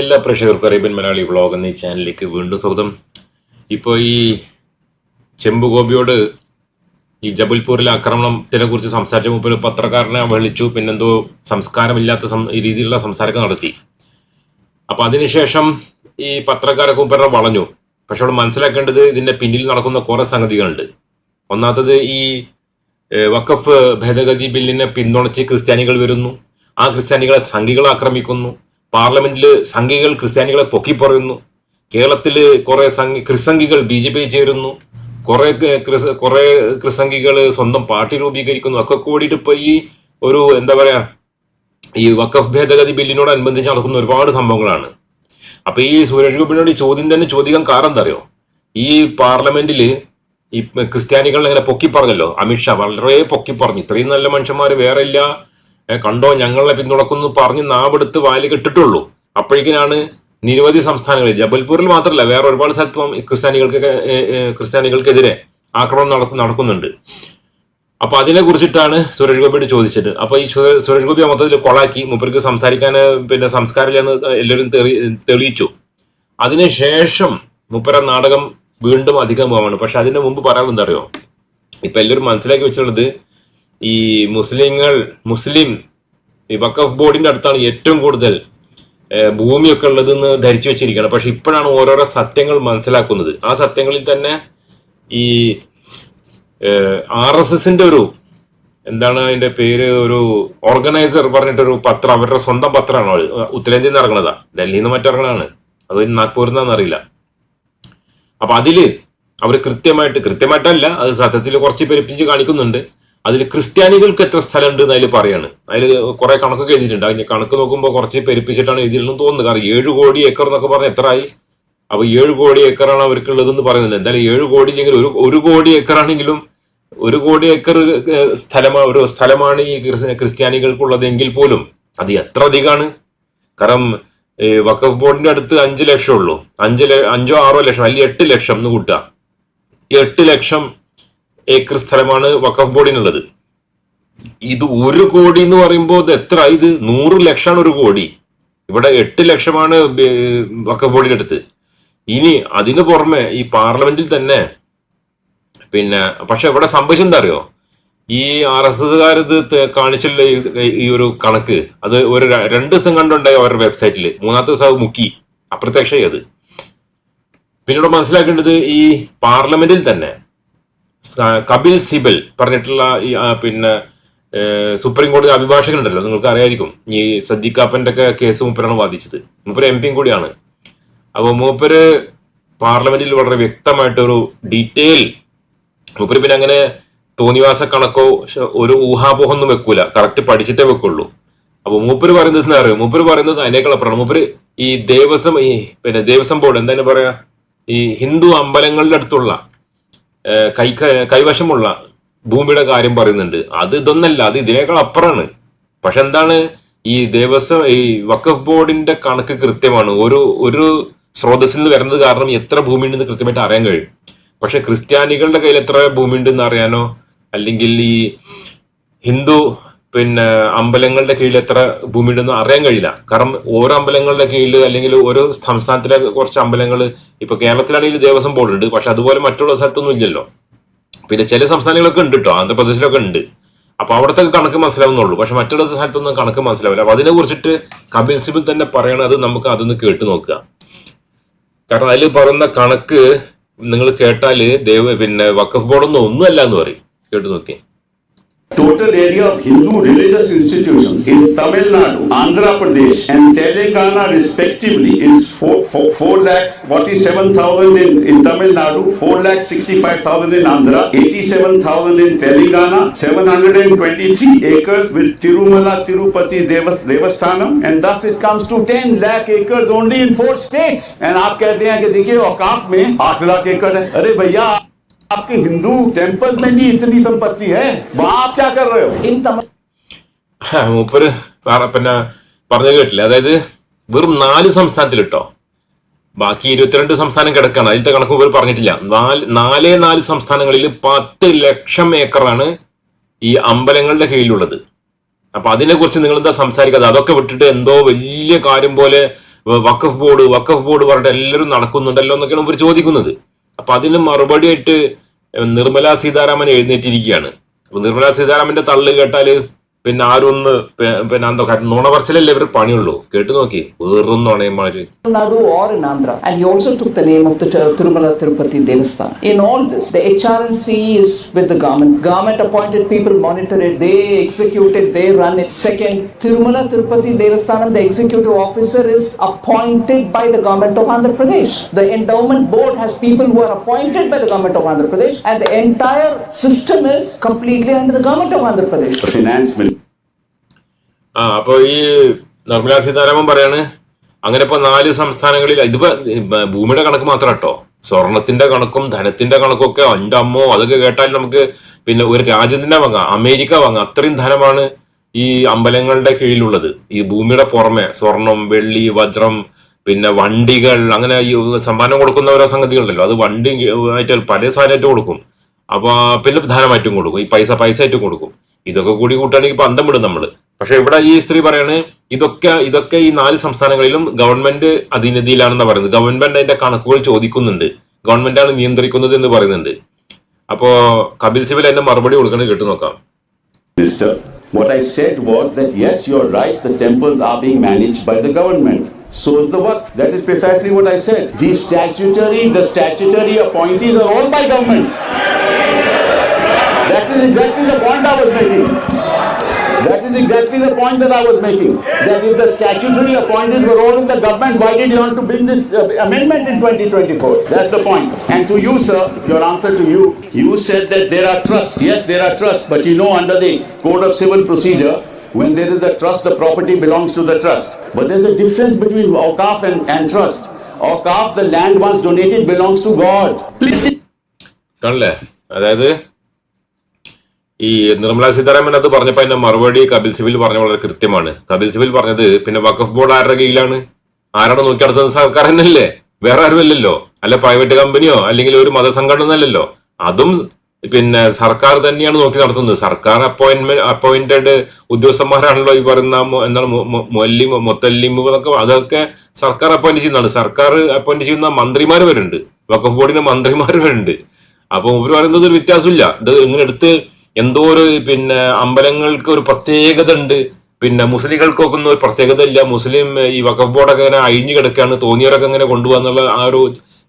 എല്ലാ പ്രേക്ഷകർക്കും Arabian Malayali vlog ഈ ചാനലിലേക്ക് വീണ്ടും സ്വാഗതം. ഇപ്പോൾ ഈ ചെമ്പുഗോപിയോട് ഈ ജബൽപൂരിലെ ആക്രമണത്തിനെ കുറിച്ച് സംസാരിച്ച മുമ്പ് പത്രക്കാരനെ വിളിച്ചു പിന്നെന്തോ സംസ്കാരമില്ലാത്ത രീതിയിലുള്ള സംസാരമൊക്കെ നടത്തി. അപ്പൊ അതിനുശേഷം ഈ പത്രക്കാരൊക്കെ മുമ്പേറെ വളഞ്ഞു. പക്ഷെ അവിടെ മനസ്സിലാക്കേണ്ടത് ഇതിന്റെ പിന്നിൽ നടക്കുന്ന കുറേ സംഗതികളുണ്ട്. ഒന്നാമത്തത് ഈ വഖഫ് ഭേദഗതി ബില്ലിനെ പിന്തുണച്ച് ക്രിസ്ത്യാനികൾ വരുന്നു. ആ ക്രിസ്ത്യാനികളെ സംഘികൾ ആക്രമിക്കുന്നു പാർലമെന്റിൽ സംഘികൾ ക്രിസ്ത്യാനികളെ പൊക്കിപ്പറയുന്നു കേരളത്തിൽ കുറെ സംഘി ക്രിസംഘികൾ ബി ജെ പി ചേരുന്നു. കുറെ ക്രിസ് കുറെ ക്രിസംഘികൾ സ്വന്തം പാർട്ടി രൂപീകരിക്കുന്നു. ഒക്കെ കൂടിയിട്ട് ഇപ്പൊ ഈ ഒരു എന്താ പറയാ ഈ വഖഫ് ഭേദഗതി ബില്ലിനോടനുബന്ധിച്ച് നടക്കുന്ന ഒരുപാട് സംഭവങ്ങളാണ്. അപ്പൊ ഈ സുരേഷ് ഗോപിനോട് ഈ ചോദ്യം തന്നെ ചോദിക്കാൻ കാരണം എന്താ അറിയോ? ഈ പാർലമെന്റിൽ ഈ ക്രിസ്ത്യാനികൾ ഇങ്ങനെ പൊക്കി പറഞ്ഞല്ലോ. അമിത്ഷാ വളരെ പൊക്കി പറഞ്ഞു. ഇത്രയും നല്ല മനുഷ്യന്മാർ വേറെ ഇല്ല. കണ്ടോ? ഞങ്ങളെ പിന്തുണക്കുന്നു പറഞ്ഞ് നാവെടുത്ത് വാലി കെട്ടിട്ടുള്ളൂ അപ്പോഴേക്കിനാണ് നിരവധി സംസ്ഥാനങ്ങളിൽ ജബൽപൂരിൽ മാത്രമല്ല വേറെ ഒരുപാട് സ്ഥലത്തും ക്രിസ്ത്യാനികൾക്ക് ക്രിസ്ത്യാനികൾക്കെതിരെ ആക്രമണം നട നടക്കുന്നുണ്ട്. അപ്പൊ അതിനെ കുറിച്ചിട്ടാണ് സുരേഷ് ഗോപിയോട് ചോദിച്ചത്. അപ്പൊ ഈ സുരേഷ് ഗോപി മൊത്തത്തിൽ കൊളാക്കി മൂപ്പർക്ക് സംസാരിക്കാൻ പിന്നെ സംസ്കാരമില്ലെന്ന് എല്ലാവരും തെളി- തെളിയിച്ചു. അതിനുശേഷം മുപ്പര നാടകം വീണ്ടും അധികമാണ് പക്ഷെ അതിന് മുമ്പ് പറയാൻ എന്താ അറിയോ? ഇപ്പൊ എല്ലാവരും മനസ്സിലാക്കി വെച്ചിട്ടുള്ളത് ഈ മുസ്ലിങ്ങൾ മുസ്ലിം ഈ വക്കഫ് ബോർഡിന്റെ അടുത്താണ് ഏറ്റവും കൂടുതൽ ഭൂമിയൊക്കെ ഉള്ളതെന്ന് ധരിച്ചു വെച്ചിരിക്കുകയാണ് പക്ഷെ ഇപ്പോഴാണ് ഓരോരോ സത്യങ്ങൾ മനസ്സിലാക്കുന്നത്. ആ സത്യങ്ങളിൽ തന്നെ ഈ ആർ എസ് എസിന്റെ ഒരു എന്താണ് അതിന്റെ പേര് ഒരു ഓർഗനൈസർ പറഞ്ഞിട്ടൊരു പത്രം അവരുടെ സ്വന്തം പത്രമാണ് അവർ ഉത്തരേന്ത്യയിൽ നിന്ന് ഇറങ്ങണതാ ഡൽഹിയിൽ നിന്ന് മറ്റിറങ്ങണതാണ് അത് നാഗ്പൂരിൽ നിന്നാന്ന് അറിയില്ല. അപ്പൊ അതിൽ അവർ കൃത്യമായിട്ട് കൃത്യമായിട്ടല്ല അത് സത്യത്തിൽ കുറച്ച് പെരുപ്പിച്ച് കാണിക്കുന്നുണ്ട്. അതിൽ ക്രിസ്ത്യാനികൾക്ക് എത്ര സ്ഥലമുണ്ട് എന്ന് പറയാണ്. അതിൽ കുറെ കണക്കൊക്കെ എഴുതിയിട്ടുണ്ട്. അതിന് കണക്ക് നോക്കുമ്പോൾ കുറച്ച് പെരുപ്പിച്ചിട്ടാണ് എഴുതിയിട്ടുണ്ടെന്ന് തോന്നുന്നു. കാരണം ഏഴ് കോടി ഏക്കർ എന്നൊക്കെ പറഞ്ഞ എത്രയായി അപ്പൊ ഏഴ് കോടി ഏക്കറാണ് അവർക്കുള്ളതെന്ന് പറയുന്നില്ല എന്തായാലും ഏഴ് കോടി ഇല്ലെങ്കിൽ ഒരു ഒരു കോടി ഏക്കറാണെങ്കിലും ഒരു കോടി ഏക്കർ സ്ഥലമാണ് ഒരു സ്ഥലമാണ് ഈ ക്രിസ്ത്യാനികൾക്കുള്ളതെങ്കിൽ പോലും അത് എത്ര അധികമാണ്? കാരണം വക്കഫ് ബോർഡിന്റെ അടുത്ത് അഞ്ച് ലക്ഷം ഉള്ളൂ. അഞ്ച് അഞ്ചോ ആറോ ലക്ഷം അല്ലെങ്കിൽ എട്ട് ലക്ഷം എന്ന് കൂട്ടുക. എട്ട് ലക്ഷം ഏക്കർ സ്ഥലമാണ് വഖഫ് ബോർഡിനുള്ളത്. ഇത് ഒരു കോടി എന്ന് പറയുമ്പോൾ ഇത് എത്ര? ഇത് നൂറ് ലക്ഷമാണ് ഒരു കോടി. ഇവിടെ എട്ട് ലക്ഷമാണ് വഖഫ് ബോർഡിന്റെ അടുത്ത്. ഇനി അതിന് പുറമെ ഈ പാർലമെന്റിൽ തന്നെ പിന്നെ പക്ഷെ ഇവിടെ സംഭവിച്ചത് എന്താ അറിയോ? ഈ ആർ എസ് എസ്കാർ ഇത് ത- കാണിച്ചുള്ള ഈ- ഒരു കണക്ക്. അത് ഒരു രണ്ട് ദിവസം കണ്ടുണ്ടായി അവരുടെ വെബ്സൈറ്റിൽ മൂന്നാമത്തെ ദിവസം അത് മുക്കി. അപ്രത്യക്ഷമായി അത്. പിന്നീട് മനസ്സിലാക്കേണ്ടത് ഈ പാർലമെന്റിൽ തന്നെ കപിൽ സിബൽ പറഞ്ഞിട്ടുള്ള ഈ പിന്നെ സുപ്രീം കോടതി അഭിഭാഷകൻ ഉണ്ടല്ലോ നിങ്ങൾക്ക് അറിയായിരിക്കും ഈ സദ്ദിഖാപ്പന്റെ ഒക്കെ കേസ് മൂപ്പരാണ് വാദിച്ചത്. മൂപ്പര് എം പിയും കൂടിയാണ്. അപ്പോൾ മൂപ്പര് പാർലമെന്റിൽ വളരെ വ്യക്തമായിട്ടൊരു ഡീറ്റെയിൽ മൂപ്പര് പിന്നെ അങ്ങനെ തോന്നിവാസ കണക്കോ ഒരു ഊഹാപോഹമൊന്നും വെക്കൂല. കറക്റ്റ് പഠിച്ചിട്ടേ വെക്കുള്ളൂ. അപ്പൊ മൂപ്പര് പറയുന്നത് എന്താ അറിയോ? മൂപ്പര് പറയുന്നത് അതിനേക്കാൾ അപ്പുറമാണ്. മൂപ്പര് ഈ ദേവസ്വം ഈ പിന്നെ ദേവസ്വം ബോർഡ് എന്താണ് പറയാ? ഈ ഹിന്ദു അമ്പലങ്ങളുടെ അടുത്തുള്ള കൈ കൈവശമുള്ള ഭൂമിയുടെ കാര്യം പറയുന്നുണ്ട്. അത് ഇതൊന്നല്ല അത് ഇതിനേക്കാൾ അപ്പുറമാണ് പക്ഷെ എന്താണ് ഈ ദേവസ്വം ഈ വക്കഫ് ബോർഡിന്റെ കണക്ക് കൃത്യമാണ്. ഒരു ഒരു സ്രോതസ്സിൽ നിന്ന് വരുന്നത് കാരണം എത്ര ഭൂമി ഉണ്ടെന്ന് കൃത്യമായിട്ട് അറിയാൻ കഴിയും. പക്ഷെ ക്രിസ്ത്യാനികളുടെ കയ്യിൽ എത്ര ഭൂമി ഉണ്ടെന്ന് അറിയാനോ? അല്ലെങ്കിൽ ഈ ഹിന്ദു പിന്നെ അമ്പലങ്ങളുടെ കീഴിൽ എത്ര ഭൂമി ഉണ്ടെന്ന് അറിയാൻ കഴിയില്ല. കാരണം ഓരോ അമ്പലങ്ങളുടെ കീഴിൽ അല്ലെങ്കിൽ ഓരോ സംസ്ഥാനത്തിലെ കുറച്ച് അമ്പലങ്ങൾ ഇപ്പൊ കേരളത്തിലാണെങ്കിൽ ദേവസ്വം ബോർഡ് ഉണ്ട്. പക്ഷെ അതുപോലെ മറ്റുള്ള സ്ഥലത്തൊന്നും ഇല്ലല്ലോ. പിന്നെ ചില സംസ്ഥാനങ്ങളൊക്കെ ഉണ്ട് കേട്ടോ ആന്ധ്രാപ്രദേശിലൊക്കെ ഉണ്ട്. അപ്പൊ അവിടത്തെ കണക്ക് മനസ്സിലാവുന്നുള്ളൂ. പക്ഷെ മറ്റുള്ള സ്ഥലത്തൊന്നും കണക്ക് മനസ്സിലാവില്ല. അപ്പൊ അതിനെ കുറിച്ചിട്ട് കപിൽ സിബിൽ തന്നെ പറയണത് നമുക്ക് അതൊന്ന് കേട്ട് നോക്കുക. കാരണം അതിൽ പറയുന്ന കണക്ക് നിങ്ങൾ കേട്ടാൽ ദേവ പിന്നെ വഖഫ് ബോർഡൊന്നും ഒന്നുമല്ല എന്ന് പറയും. കേട്ട് നോക്കി Total area of Hindu religious institutions in Tamil Nadu, Andhra Pradesh and Telangana respectively is 4, 4, 4 lakh 47,000 in, in Tamil Nadu, 4 lakh 65,000 in Andhra, 87,000 in Telangana, 723 acres with Tirumala Tirupati Devas, Devasthanam and thus it comes to 10 lakh acres only in 4 states. And आप कहते हैं कि देखिए औकाफ में 8 लाख एकड़ है अरे भैया आपके हिंदू टेम्पल्स में भी इतनी संपत्ति है वहां आप क्या कर रहे हो in Tamil മൂപ്പര് പറ- പിന്നെ പറഞ്ഞു കേട്ടില്ല അതായത് വെറും നാല് സംസ്ഥാനത്തിൽ കേട്ടോ ബാക്കി ഇരുപത്തിരണ്ട് സംസ്ഥാനം കിടക്കാണ് അതിലത്തെ കണക്ക് മൂപ്പര് പറഞ്ഞിട്ടില്ല നാല് നാലേ നാല് സംസ്ഥാനങ്ങളിൽ പത്ത് ലക്ഷം ഏക്കറാണ് ഈ അമ്പലങ്ങളുടെ കീഴിലുള്ളത് അപ്പൊ അതിനെ കുറിച്ച് നിങ്ങൾ എന്താ സംസാരിക്കാതെ അതൊക്കെ വിട്ടിട്ട് എന്തോ വലിയ കാര്യം പോലെ വക്കഫ് ബോർഡ് വക്കഫ് ബോർഡ് പറഞ്ഞിട്ട് എല്ലാവരും നടക്കുന്നുണ്ടല്ലോ എന്നൊക്കെയാണ് ഇവർ ചോദിക്കുന്നത് അപ്പൊ അതിന് മറുപടിയായിട്ട് നിർമ്മല സീതാരാമൻ എഴുന്നേറ്റിരിക്കുകയാണ്. അപ്പൊ നിർമ്മല സീതാരാമന്റെ തള്ളു കേട്ടാൽ പിന്നെ ആരും ഒന്ന് പിന്നെ എന്തോ കാര്യം നുണ പറച്ചിലല്ലേ ഇവർ പണിയുള്ളൂ കേട്ടു നോക്കി വേറും നുണയന്മാര് And he also took the name of the Tirumala Tirupati Devasthan. In all this, the HRNC is with the government. Government appointed people monitor it, they execute it, they run it. Second, Tirumala Tirupati Devasthanam, the executive officer is appointed by the government of Andhra Pradesh. The endowment board has people who are appointed by the government of Andhra Pradesh and the entire system is completely under the government of Andhra Pradesh. The finance minister. ആ അപ്പൊ ഈ നിർമ്മലാ സീതാരാമൻ പറയാണ് അങ്ങനെ ഇപ്പൊ നാല് സംസ്ഥാനങ്ങളിൽ ഇതിപ്പോ ഭൂമിയുടെ കണക്ക് മാത്രം കേട്ടോ. സ്വർണത്തിന്റെ കണക്കും ധനത്തിന്റെ കണക്കും ഒക്കെ എന്റെ അമ്മോ അതൊക്കെ കേട്ടാൽ നമുക്ക് പിന്നെ ഒരു രാജ്യത്തിന്റെ വാങ്ങാം അമേരിക്ക വാങ്ങാം അത്രയും ധനമാണ് ഈ അമ്പലങ്ങളുടെ കീഴിലുള്ളത്. ഈ ഭൂമിയുടെ പുറമെ സ്വർണം വെള്ളി വജ്രം പിന്നെ വണ്ടികൾ അങ്ങനെ ഈ സമ്മാനം കൊടുക്കുന്ന ഓരോ സംഗതികളുണ്ടല്ലോ. അത് വണ്ടി ആയിട്ട് പല സാധനമായിട്ട് കൊടുക്കും. അപ്പൊ പിന്നെ ധനമായിട്ടും കൊടുക്കും. ഈ പൈസ പൈസ ആയിട്ടും കൊടുക്കും. ഇതൊക്കെ കൂടി കൂട്ടുകയാണെങ്കിൽ ഇപ്പൊ അന്തം വിടും നമ്മൾ. പക്ഷെ ഇവിടെ ഈ സ്ത്രീ പറയാണ് ഇതൊക്കെ ഇതൊക്കെ ഈ നാല് സംസ്ഥാനങ്ങളിലും ഗവൺമെന്റ് അധീനതയിലാണെന്ന് പറയുന്നത് ഗവൺമെന്റ് അതിന്റെ കണക്കുകൾ ചോദിക്കുന്നുണ്ട് ഗവൺമെന്റാണ് നിയന്ത്രിക്കുന്നത് എന്ന് പറയുന്നുണ്ട് അപ്പോ കപിൽ സിബൽ അതിന്റെ മറുപടി കൊടുക്കണത് കേട്ടു നോക്കാം what I said was that yes, you're right, the temples are being managed by the government. So is the work. That is precisely what I said. The statutory, the statutory appointees are all by government. That is exactly the point I was making. That is exactly the point that I was making. That if the statutory appointees were all in the government, why did you want to bring this uh, amendment in 2024? That's the point. And to you, sir, your answer to you, you said that there are trusts. Yes, there are trusts, but you know, under the Code of Civil Procedure, when there is a trust, the property belongs to the trust. But there's a difference between Awqaf and, and trust. Awqaf, the land once donated, belongs to God. Please. കാണില്ലേ അതായത് ഈ നിർമ്മലാ സീതാരാമൻ അത് പറഞ്ഞപ്പോ അതിന്റെ മറുപടി Kapil CIBIL പറഞ്ഞ വളരെ കൃത്യമാണ്. കപിൽ സിബിൽ പറഞ്ഞത് പിന്നെ വഖഫ് ബോർഡ് ആരുടെ കീഴിലാണ്? ആരാണ് നോക്കി നടത്തുന്ന സർക്കാർ തന്നെയല്ലേ? വേറെ ആരുമല്ലല്ലോ അല്ല പ്രൈവറ്റ് കമ്പനിയോ അല്ലെങ്കിൽ ഒരു മതസംഘടന അല്ലല്ലോ അതും പിന്നെ സർക്കാർ തന്നെയാണ് നോക്കി നടത്തുന്നത്. സർക്കാർ അപ്പോയിന്റ്മെന്റ് അപ്പോയിന്റഡ് ഉദ്യോഗസ്ഥന്മാരാണല്ലോ ഈ പറയുന്ന എന്താണ് മൊല്ലി മൊത്തല്ലിമ്പ് അതൊക്കെ അതൊക്കെ സർക്കാർ അപ്പോയിന്റ് ചെയ്യുന്നതാണ്. സർക്കാർ അപ്പോയിന്റ് ചെയ്യുന്ന മന്ത്രിമാർ വരുന്നുണ്ട്. വഖഫ് ബോർഡിന്റെ മന്ത്രിമാർ വരുന്നുണ്ട്. അപ്പൊ ഇവർ പറയുന്നത് ഒരു വ്യത്യാസമില്ല. ഇത് ഇങ്ങനെ എടുത്ത് എന്തോ ഒരു പിന്നെ അമ്പലങ്ങൾക്ക് ഒരു പ്രത്യേകത ഉണ്ട്. പിന്നെ മുസ്ലിങ്ങൾക്കൊക്കെ ഒന്നും ഒരു പ്രത്യേകത ഇല്ല. മുസ്ലിം ഈ വഖഫ് ബോർഡൊക്കെ ഇങ്ങനെ അഴിഞ്ഞു കിടക്കുകയാണ് തോന്നിയവരൊക്കെ ഇങ്ങനെ കൊണ്ടുപോകാന്നുള്ള ആ ഒരു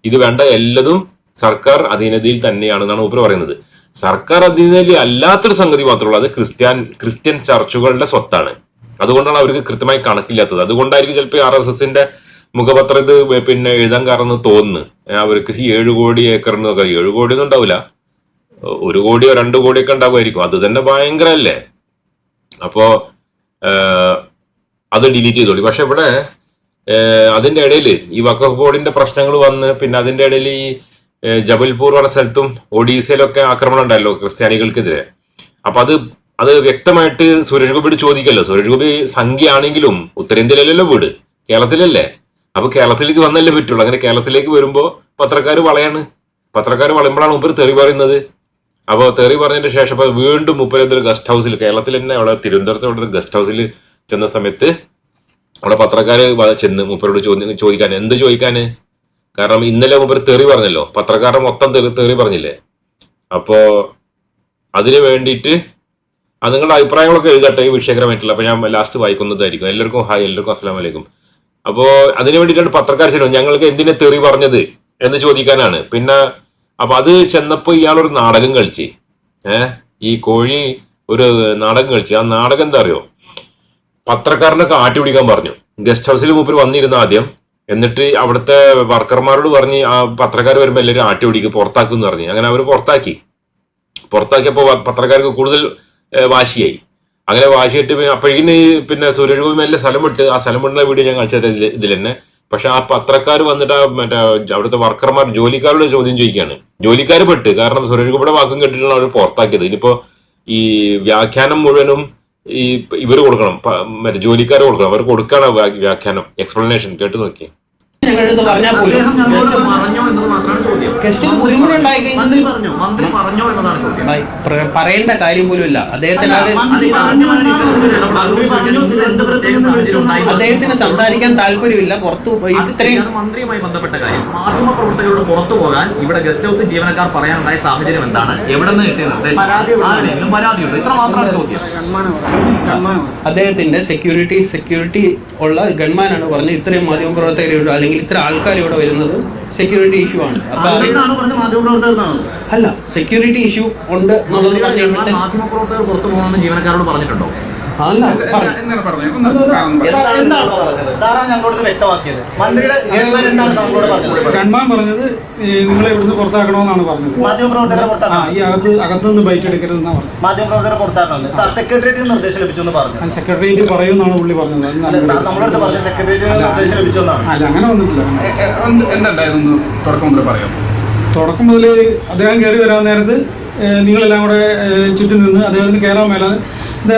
ഇത് വേണ്ട. എല്ലതും സർക്കാർ അധീനതയിൽ തന്നെയാണെന്നാണ് മൂപ്പർ പറയുന്നത്. സർക്കാർ അധീനതയിൽ അല്ലാത്തൊരു സംഗതി മാത്രമുള്ളൂ അത് ക്രിസ്ത്യൻ ക്രിസ്ത്യൻ ചർച്ചുകളുടെ സ്വത്താണ്. അതുകൊണ്ടാണ് അവർക്ക് കൃത്യമായി കണക്കില്ലാത്തത്. അതുകൊണ്ടായിരിക്കും ചിലപ്പോൾ ആർ എസ് എസിന്റെ മുഖപത്രം ഇത് പിന്നെ എഴുതാൻ കാരണം തോന്നുന്നു. അവർക്ക് ഈ ഏഴ് കോടി ഏക്കറിനൊക്കെ ഏഴ് കോടി ഒന്നും ഉണ്ടാവില്ല. ഒരു കോടിയോ രണ്ട് കോടിയൊക്കെ ഉണ്ടാകുമായിരിക്കും അത് തന്നെ ഭയങ്കര അല്ലേ അത് ഡിലീറ്റ് ചെയ്തോളി. പക്ഷെ ഇവിടെ അതിന്റെ ഇടയിൽ ഈ വഖഫ് ബോർഡിന്റെ പ്രശ്നങ്ങൾ വന്ന് പിന്നെ അതിന്റെ ഇടയിൽ ഈ ജബൽപൂർ പറഞ്ഞ സ്ഥലത്തും ഒഡീസയിലൊക്കെ ആക്രമണം ഉണ്ടായല്ലോ ക്രിസ്ത്യാനികൾക്കെതിരെ. അപ്പൊ അത് അത് വ്യക്തമായിട്ട് സുരേഷ് ഗോപിയോട് ചോദിക്കല്ലോ. സുരേഷ് ഗോപി സംഖ്യയാണെങ്കിലും ഉത്തരേന്ത്യയിലല്ലോ വീട്? കേരളത്തിലല്ലേ? അപ്പൊ കേരളത്തിലേക്ക് വന്നല്ലേ പറ്റുള്ളൂ. അങ്ങനെ കേരളത്തിലേക്ക് വരുമ്പോ പത്രക്കാർ വളയാണ്. പത്രക്കാർ വളയുമ്പോഴാണ് മുമ്പ് തെറി പറയുന്നത്. അപ്പോൾ തെറി പറഞ്ഞതിന് ശേഷം അപ്പോൾ വീണ്ടും മുപ്പരൊരു ഗസ്റ്റ് ഹൗസിൽ കേരളത്തിൽ തന്നെ അവിടെ തിരുവനന്തപുരത്ത് അവിടെ ഒരു ഗസ്റ്റ് ഹൗസിൽ ചെന്ന സമയത്ത് അവിടെ പത്രക്കാർ ചെന്ന് മുപ്പരോട് ചോദ്യം ചോദിക്കാൻ എന്ത് ചോദിക്കാന് കാരണം ഇന്നലെ മുപ്പര് തെറി പറഞ്ഞല്ലോ പത്രക്കാരുടെ മൊത്തം തെറി തെറി പറഞ്ഞില്ലേ? അപ്പോൾ അതിന് വേണ്ടിയിട്ട് അത് നിങ്ങളുടെ അഭിപ്രായങ്ങളൊക്കെ എഴുതട്ടെ വിഷയകരമായിട്ടുള്ള അപ്പൊ ഞാൻ ലാസ്റ്റ് വായിക്കുന്നതായിരിക്കും. എല്ലാവർക്കും ഹായ് എല്ലാവർക്കും അസ്സലാം വലൈക്കും അപ്പോൾ അതിന് വേണ്ടിയിട്ടാണ് പത്രക്കാർ ചെയ്യണം ഞങ്ങൾക്ക് എന്തിനെ തെറി പറഞ്ഞത് എന്ന് ചോദിക്കാനാണ്. പിന്നെ അപ്പൊ അത് ചെന്നപ്പോ ഇയാളൊരു നാടകം കളിച്ച്. ഏഹ് ഈ കോഴി ഒരു നാടകം കളിച്ച്. ആ നാടകം എന്താ അറിയോ? പത്രക്കാരനൊക്കെ ആട്ടി പിടിക്കാൻ പറഞ്ഞു. ഗസ്റ്റ് ഹൗസിൽ മൂപ്പര് വന്നിരുന്നു ആദ്യം. എന്നിട്ട് അവിടുത്തെ വർക്കർമാരോട് പറഞ്ഞ് ആ പത്രക്കാർ വരുമ്പോൾ എല്ലാവരും ആട്ടി പിടിക്കും പുറത്താക്കും എന്ന് പറഞ്ഞു. അങ്ങനെ അവർ പുറത്താക്കി. പുറത്താക്കിയപ്പോൾ പത്രക്കാർക്ക് കൂടുതൽ വാശിയായി. അങ്ങനെ വാശിയിട്ട് അപ്പോഴേക്കിന് പിന്നെ സുരേഷ് ഗോപി മെല്ലെ സ്ഥലം വിട്ട് ആ സ്ഥലം വിടുന്ന വീഡിയോ ഞാൻ കാണിച്ചത് ഇതിൽ തന്നെ പക്ഷെ ആ പത്രക്കാർ വന്നിട്ട് ആ മറ്റേ അവിടുത്തെ വർക്കർമാർ ജോലിക്കാരോട് ചോദ്യം ചോദിക്കുകയാണ് ജോലിക്കാർ പെട്ട്. കാരണം സുരേഷ് ഗോപിയുടെ വാക്കും കേട്ടിട്ടാണ് അവർ പുറത്താക്കിയത്. ഇനിയിപ്പോ ഈ വ്യാഖ്യാനം മുഴുവനും ഈ ഇവർ കൊടുക്കണം. മറ്റേ ജോലിക്കാർ കൊടുക്കണം. അവർ കൊടുക്കണം വ്യാഖ്യാനം. എക്സ്പ്ലനേഷൻ. കേട്ട് നോക്കി ഞങ്ങളടുത്ത് പറഞ്ഞാൽ പോലും ബുദ്ധിമുട്ടുണ്ടായി. കഴിഞ്ഞാൽ- പ്ര- പറയേണ്ട കാര്യം പോലും ഇല്ല. അദ്ദേഹത്തിന് അത് അദ്ദേഹത്തിന് സംസാരിക്കാൻ താല്പര്യമില്ല. പുറത്തു ഇത്രയും മന്ത്രിയുമായി ബന്ധപ്പെട്ട കാര്യം. മാധ്യമ പ്രവർത്തകരോട് പുറത്തു പോകാൻ ഇവിടെ ഗസ്റ്റ് ഹൗസ് ജീവനക്കാർ പറയാനുണ്ടായ സാഹചര്യം എന്താണ്? എവിടെ നിന്ന് കിട്ടിയ നിർദ്ദേശം? പരാതിയുണ്ട് ഇത്ര മാത്രമാണ് ചോദ്യം. അദ്ദേഹത്തിന്റെ സെക്യൂരിറ്റി സെക്യൂരിറ്റി ഉള്ള ഗൺമാനാണ് പറഞ്ഞത് ഇത്രയും മാധ്യമപ്രവർത്തകരുണ്ട് അല്ലെങ്കിൽ ഇത്ര ആൾക്കാർ ഇവിടെ വരുന്നത് സെക്യൂരിറ്റി ഇഷ്യൂ ആണ്. അപ്പൊ അല്ല സെക്യൂരിറ്റി ഇഷ്യൂ ഉണ്ട് എന്നുള്ളത് പറഞ്ഞിട്ട് മാധ്യമ പ്രവർത്തകർ പുറത്തു പോകണമെന്ന് ജീവനക്കാരോട് പറഞ്ഞിട്ടുണ്ടോ? അല്ല പറഞ്ഞു എന്താണ് പറഞ്ഞത്? നിങ്ങളെ ഇവിടുന്ന് പുറത്താക്കണമെന്നാണ് പറഞ്ഞത്. മാധ്യമപ്രവർത്തകരെ ആ ഈ അകത്ത് അകത്ത് നിന്ന് ബൈറ്റ് എടുക്കരുതെന്നാണ് പറഞ്ഞത് സെക്രട്ടേറിയറ്റ് പറയുമെന്നാണ് പുള്ളി പറഞ്ഞത്. അല്ല, അങ്ങനെ വന്നിട്ടില്ല. തുടക്കം മുതൽ പറയാം തുടക്കം മുതൽ അദ്ദേഹം കയറി വരാൻ നേരത്ത് നിങ്ങളെല്ലാം കൂടെ ചുറ്റും നിന്ന് അദ്ദേഹത്തിന് കയറാൻ മേലാതെ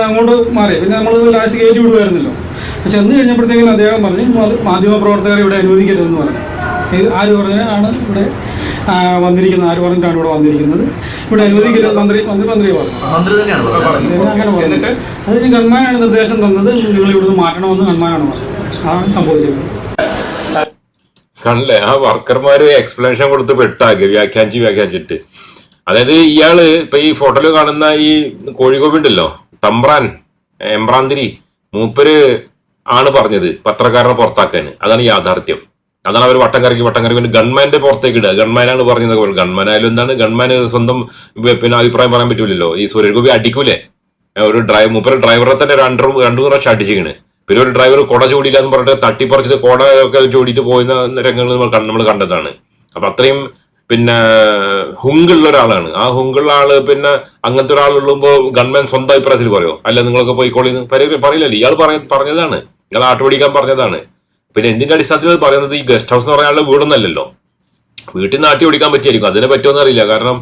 അങ്ങോട്ട് മാറി. പിന്നെ നമ്മൾ ലാസ്റ്റ് കയറ്റി വിടുമായിരുന്നല്ലോ പക്ഷെ ചെന്ന് കഴിഞ്ഞപ്പോഴത്തേക്കും അദ്ദേഹം പറഞ്ഞു മാധ്യമ മാധ്യമപ്രവർത്തകരെ ഇവിടെ അനുവദിക്കരുതെന്ന് പറഞ്ഞു. ഇത് ആര് പറഞ്ഞാണ് ഇവിടെ വന്നിരിക്കുന്നത്? ആര് പറഞ്ഞിട്ടാണ് ഇവിടെ വന്നിരിക്കുന്നത്? ഇവിടെ അനുവദിക്കരുത് മന്ത്രി മന്ത്രി മന്ത്രി പറഞ്ഞു. തന്നെയാണ് പറഞ്ഞത്. അദ്ദേഹം അങ്ങനെ പറഞ്ഞു അത് കഴിഞ്ഞ് ഗൺമാനാണ് നിർദ്ദേശം തന്നത് നിങ്ങൾ ഇവിടുന്ന് മാറ്റണമെന്ന് ഗൺമാനാണ് പറഞ്ഞത്. അതാണ് സംഭവിച്ചത്. കണ്ടില്ലേ ആ വർക്കർമാര് എക്സ്പ്ലനേഷൻ കൊടുത്ത് പെട്ടാക്കി വ്യാഖ്യാനിച്ച് വ്യാഖ്യാനിച്ചിട്ട്. അതായത് ഇയാൾ ഇപ്പൊ ഈ ഫോട്ടോയിൽ കാണുന്ന ഈ കോഴിക്കോട് ഉണ്ടല്ലോ? തമ്പ്രാൻ എംബ്രാന്തിരി മൂപ്പര് ആണ് പറഞ്ഞത് പത്രക്കാരനെ പുറത്താക്കാൻ. അതാണ് യാഥാർത്ഥ്യം. അതാണ് അവർ വട്ടം കറക്കി വട്ടം കറക്കി ഗൺമാന്റെ പുറത്തേക്ക് ഇടുക. ഗൺമാനാണ് പറഞ്ഞത് ഗൺമാൻ ആയാലും എന്താണ് ഗൺമാന് സ്വന്തം പിന്നെ അഭിപ്രായം പറയാൻ പറ്റൂലല്ലോ. ഈ സുരേഷ് ഗോപി അടിക്കൂലേ? ഒരു ഡ്രൈവർ മൂപ്പര് ഡ്രൈവറെ തന്നെ രണ്ട് രണ്ടു പ്രാവശ്യം അടിച്ചിരിക്കണ്. പിന്നെ ഒരു ഡ്രൈവർ കുട ചൂടിയില്ല എന്ന് പറഞ്ഞിട്ട് തട്ടിപ്പറിച്ചിട്ട് കുട ഒക്കെ ചൂടിയിട്ട് പോയിരുന്ന രംഗങ്ങൾ നമ്മൾ കണ്ടതാണ്. അപ്പൊ അത്രയും പിന്നെ ഹുങ്കുള്ള ഒരാളാണ് ആ ഹുങ്കുള്ള ആൾ പിന്നെ അങ്ങനത്തെ ഒരാളുള്ളുമ്പോ ഗവൺമെന്റ് സ്വന്തം അഭിപ്രായത്തിൽ പറയോ? അല്ല നിങ്ങളൊക്കെ പോയിക്കോളി പറയില്ലല്ലോ. ഇയാൾ പറഞ്ഞ പറഞ്ഞതാണ്. ഇയാൾ ആട്ടുപിടിക്കാൻ പറഞ്ഞതാണ്. പിന്നെ എന്തിന്റെ അടിസ്ഥാനത്തിൽ പറയുന്നത്? ഈ ഗസ്റ്റ് ഹൗസ് എന്ന് പറയാനുള്ള വീടൊന്നല്ലല്ലോ. വീട്ടിൽ നാട്ടി ഓടിക്കാൻ പറ്റിയായിരിക്കും. അതിനെ പറ്റുമെന്ന് അറിയില്ല കാരണം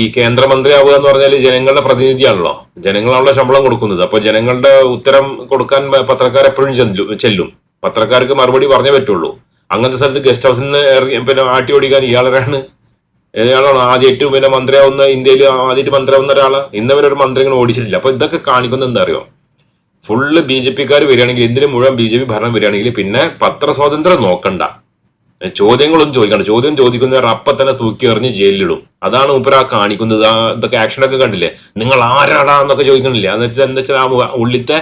ഈ കേന്ദ്രമന്ത്രി ആവുക എന്ന് പറഞ്ഞാൽ ജനങ്ങളുടെ പ്രതിനിധിയാണല്ലോ. ജനങ്ങളാണല്ലോ ശമ്പളം കൊടുക്കുന്നത്. അപ്പൊ ജനങ്ങളുടെ ഉത്തരം കൊടുക്കാൻ പത്രക്കാർ എപ്പോഴും ചെല്ലും. പത്രക്കാർക്ക് മറുപടി പറഞ്ഞേ പറ്റുള്ളൂ. അങ്ങനത്തെ സ്ഥലത്ത് ഗസ്റ്റ് ഹൗസിൽ നിന്ന് ഇറങ്ങി പിന്നെ ആട്ടി ഓടിക്കാൻ ഇയാളാണ് ഇയാളാണ് ആദ്യമായിട്ട് പിന്നെ മന്ത്രിയാവുന്ന ഇന്ത്യയിൽ ആദ്യമായിട്ട് മന്ത്രിയാവുന്ന ഒരാളാണ് ഇന്നവരെ ഒരു മന്ത്രി ഇങ്ങനെ ഓടിച്ചിട്ടില്ല. അപ്പൊ ഇതൊക്കെ കാണിക്കുന്നത് എന്താ അറിയോ? ഫുള്ള് ബി ജെ പിക്കാർ വരികയാണെങ്കിൽ എന്തിനും മുഴുവൻ ബി ജെ പി ഭരണം വരികയാണെങ്കിൽ പിന്നെ പത്രസ്വാതന്ത്ര്യം നോക്കണ്ട. ചോദ്യങ്ങളൊന്നും ചോദിക്കണ്ട. ചോദ്യം ചോദിക്കുന്നവർ അപ്പൊ തന്നെ തൂക്കി എറിഞ്ഞ് ജയിലിലിടും. അതാണ് മൂപ്പര് ആ കാണിക്കുന്നത്. ആ ഇതൊക്കെ ആക്ഷനൊക്കെ കണ്ടില്ലേ? നിങ്ങൾ ആരാടാന്നൊക്കെ ചോദിക്കണില്ലേ? എന്താ വെച്ചാൽ ആ ഉള്ളിത്തെ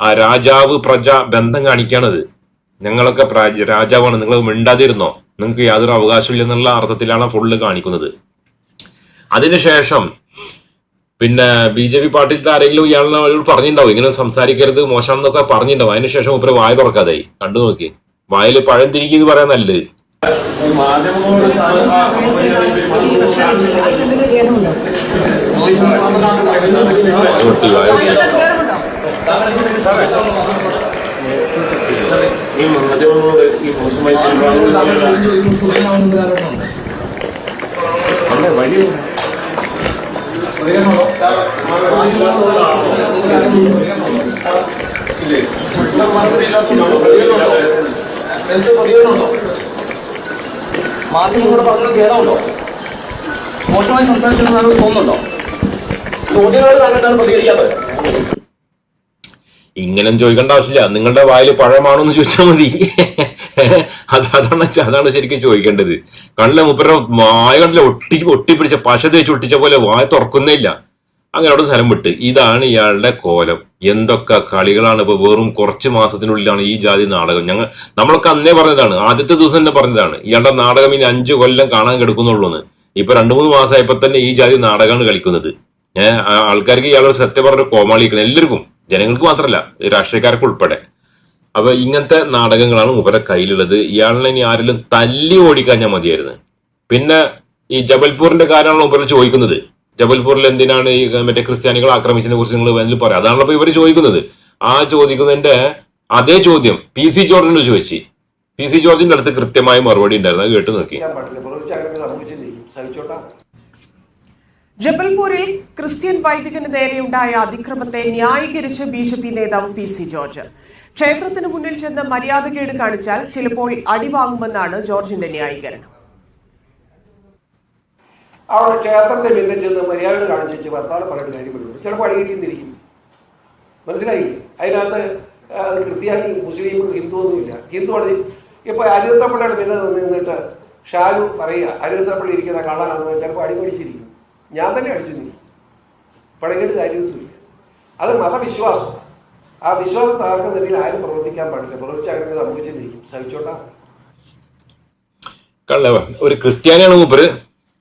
ആ രാജാവ് പ്രജ ബന്ധം കാണിക്കണത്. ഞങ്ങളൊക്കെ പ്രാജ- രാജാവാണ് നിങ്ങൾ മിണ്ടാതിരുന്നോ നിങ്ങൾക്ക് യാതൊരു അവകാശമില്ല എന്നുള്ള അർത്ഥത്തിലാണ് ഫുള്ള് കാണിക്കുന്നത് അതിനുശേഷം പിന്നെ ബി ജെ പി പാർട്ടിയിലത്തെ ആരെങ്കിലും ഇയാളിനോട് പറഞ്ഞിട്ടുണ്ടാവും ഇങ്ങനെ സംസാരിക്കരുത് മോശം എന്നൊക്കെ പറഞ്ഞിട്ടുണ്ടാവും അതിനുശേഷം ഇപ്പൊ വായ തുറക്കാതായി കണ്ടു നോക്കി വായിൽ പഴം തിരികെ എന്ന് പറയാൻ നല്ലത് ഒട്ടി ഈ മാധ്യമങ്ങളോട് ഈ മോശമായി മാധ്യമങ്ങളോട് പറഞ്ഞത് ഖേദമുണ്ടോ? മോശമായി സംസാരിച്ചെന്നാണ് തോന്നുന്നുണ്ടോ? ചോദ്യങ്ങളോട് താങ്കൾ പ്രതികരിക്കാത്തത്? ഇങ്ങനെ ചോദിക്കേണ്ട ആവശ്യമില്ല. നിങ്ങളുടെ വായിൽ പഴമാണോ എന്ന് ചോദിച്ചാൽ മതി. അത് അതാണ് അതാണ് ശരിക്കും ചോദിക്കേണ്ടത്. കണ്ണിലെ മുപ്പര വായ കണ്ടില്ല ഒട്ടി ഒട്ടിപ്പിടിച്ച പശ തേച്ച് ഒട്ടിച്ച പോലെ വായ തുറക്കുന്നേ ഇല്ല. അങ്ങനെ അവിടെ സ്ഥലം വിട്ട്. ഇതാണ് ഇയാളുടെ കോലം. എന്തൊക്കെ കളികളാണ് ഇപ്പൊ വെറും കുറച്ച് മാസത്തിനുള്ളിലാണ് ഈ ജാതി നാടകം. ഞങ്ങൾ നമ്മളൊക്കെ അന്നേ പറഞ്ഞതാണ്. ആദ്യത്തെ ദിവസം തന്നെ പറഞ്ഞതാണ്. ഇയാളുടെ നാടകം ഇനി അഞ്ചു കൊല്ലം കാണാൻ കിടക്കുന്നുള്ളൂ എന്ന് ഇപ്പൊ രണ്ടു മൂന്ന് മാസമായപ്പോ തന്നെ ഈ ജാതി നാടകമാണ് കളിക്കുന്നത്. ഏഹ് ആൾക്കാർക്ക് ഇയാളൊരു സത്യം പറഞ്ഞ കോമാളിക്കണം എല്ലാവർക്കും. ജനങ്ങൾക്ക് മാത്രമല്ല രാഷ്ട്രീയക്കാർക്ക് ഉൾപ്പെടെ. അപ്പൊ ഇങ്ങനത്തെ നാടകങ്ങളാണ് മൂപ്പരെ കയ്യിലുള്ളത്. ഇയാളിനെ ഇനി ആരെങ്കിലും തല്ലി ഓടിക്കഴിഞ്ഞാൽ മതിയായിരുന്നു. പിന്നെ ഈ ജബൽപൂരിന്റെ കാര്യമാണല്ലോ മൂപ്പര് ചോദിക്കുന്നത്. ജബൽപൂരിൽ എന്തിനാണ് ഈ മറ്റേ ക്രിസ്ത്യാനികൾ ആക്രമിച്ചതിനെ കുറിച്ച് നിങ്ങൾ അതിൽ പറയാം? അതാണല്ലോ ഇപ്പൊ ഇവർ ചോദിക്കുന്നത്. ആ ചോദിക്കുന്നതിന്റെ അതേ ചോദ്യം പി സി ജോർജിനോട് ചോദിച്ചു. പി സി ജോർജിന്റെ അടുത്ത് കൃത്യമായ മറുപടി ഉണ്ടായിരുന്നു. അത് കേട്ട് നോക്കി. ജബൽപൂരിൽ ക്രിസ്ത്യൻ വൈദികന് നേരെയുണ്ടായ അതിക്രമത്തെ ന്യായീകരിച്ച് ബി ജെ പി നേതാവ് പി സി ജോർജ്. ക്ഷേത്രത്തിന് മുന്നിൽ ചെന്ന് മര്യാദകേട് കാണിച്ചാൽ ചിലപ്പോൾ അടിവാങ്ങുമെന്നാണ് ജോർജിന്റെ ന്യായീകരണം. അവിടെ ക്ഷേത്രത്തിൽ പിന്നെ ചെന്ന് മര്യാദ കാണിച്ചു ഭർത്താവ് പറയേണ്ട കാര്യങ്ങളുണ്ട് ചിലപ്പോൾ അടികിട്ടിന്നിരിക്കും മനസ്സിലായി അതിനകത്ത് അത് ക്രിസ്ത്യാനി മുസ്ലിം ഹിന്ദു ഒന്നുമില്ല. ഹിന്ദു ആണെങ്കിൽ ഇപ്പൊ അരുത്തപ്പള്ളിയുടെ പിന്നെ നിന്നിട്ട് ഷാലു പറയുക അരുത്തപ്പള്ളി ഇരിക്കുന്ന കള്ളനാണെന്ന് ചിലപ്പോൾ അടിപൊളിച്ചിരിക്കും ഞാൻ തന്നെ അടിച്ചു നീ. പടങ്ങിട്ട് കാര്യമൊന്നുമില്ല. അത് മതവിശ്വാസം. ആ വിശ്വാസം തകർക്കുന്നുണ്ടെങ്കിൽ ആരും പ്രവർത്തിക്കാൻ പാടില്ല. പ്രവർത്തിച്ച് അങ്ങനെ സംഭവിച്ചിരിക്കും സഹിച്ചോട്ടാ കള്ളവ ഒരു ക്രിസ്ത്യാനിയാണ് മൂപ്പര്.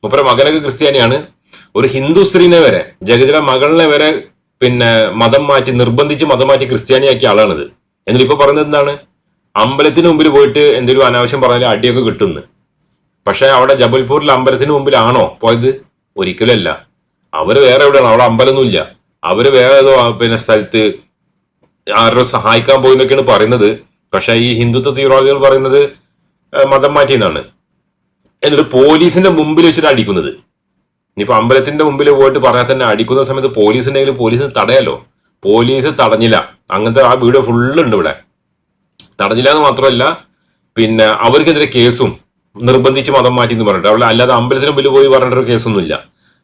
മൂപ്പര മകനൊക്കെ ക്രിസ്ത്യാനിയാണ്. ഒരു ഹിന്ദു സ്ത്രീനെ വരെ ജഗതിയുടെ മകളിനെ വരെ പിന്നെ മതം മാറ്റി നിർബന്ധിച്ച് മതം മാറ്റി ക്രിസ്ത്യാനിയാക്കിയ ആളാണിത്. എന്നിട്ട് ഇപ്പൊ പറയുന്നത് എന്താണ്? അമ്പലത്തിന് മുമ്പിൽ പോയിട്ട് എന്തെങ്കിലും അനാവശ്യം പറഞ്ഞാൽ അടിയൊക്കെ കിട്ടുന്നു. പക്ഷെ അവിടെ ജബൽപൂരിൽ അമ്പലത്തിന് മുമ്പിലാണോ പോയത്? ഒരിക്കലല്ല അവർ വേറെ എവിടെയാണ്? അവിടെ അമ്പലമൊന്നുമില്ല. അവർ വേറെ ഏതോ പിന്നെ സ്ഥലത്ത് ആരോ സഹായിക്കാൻ പോയി എന്നൊക്കെയാണ് പറയുന്നത്. പക്ഷെ ഈ ഹിന്ദുത്വ തീവ്രവാദികൾ പറയുന്നത് മതം മാറ്റി എന്നാണ് എന്നിട്ട് പോലീസിന്റെ മുമ്പിൽ വെച്ചിട്ട് അടിക്കുന്നത്. ഇനിയിപ്പോ അമ്പലത്തിന്റെ മുമ്പിൽ പോയിട്ട് പറഞ്ഞാൽ തന്നെ അടിക്കുന്ന സമയത്ത് പോലീസ് ഉണ്ടെങ്കിൽ പോലീസിന് തടയാലോ പോലീസ് തടഞ്ഞില്ല. അങ്ങനത്തെ ആ വീഡിയോ ഫുള്ള് ഉണ്ട് ഇവിടെ. തടഞ്ഞില്ല എന്ന് മാത്രമല്ല പിന്നെ അവർക്കെതിരെ കേസും നിർബന്ധിച്ച് മതം മാറ്റി എന്ന് പറഞ്ഞിട്ട്. അവിടെ അല്ലാതെ അമ്പലത്തിന് മുമ്പിൽ പോയി പറഞ്ഞിട്ടൊരു കേസൊന്നുമില്ല.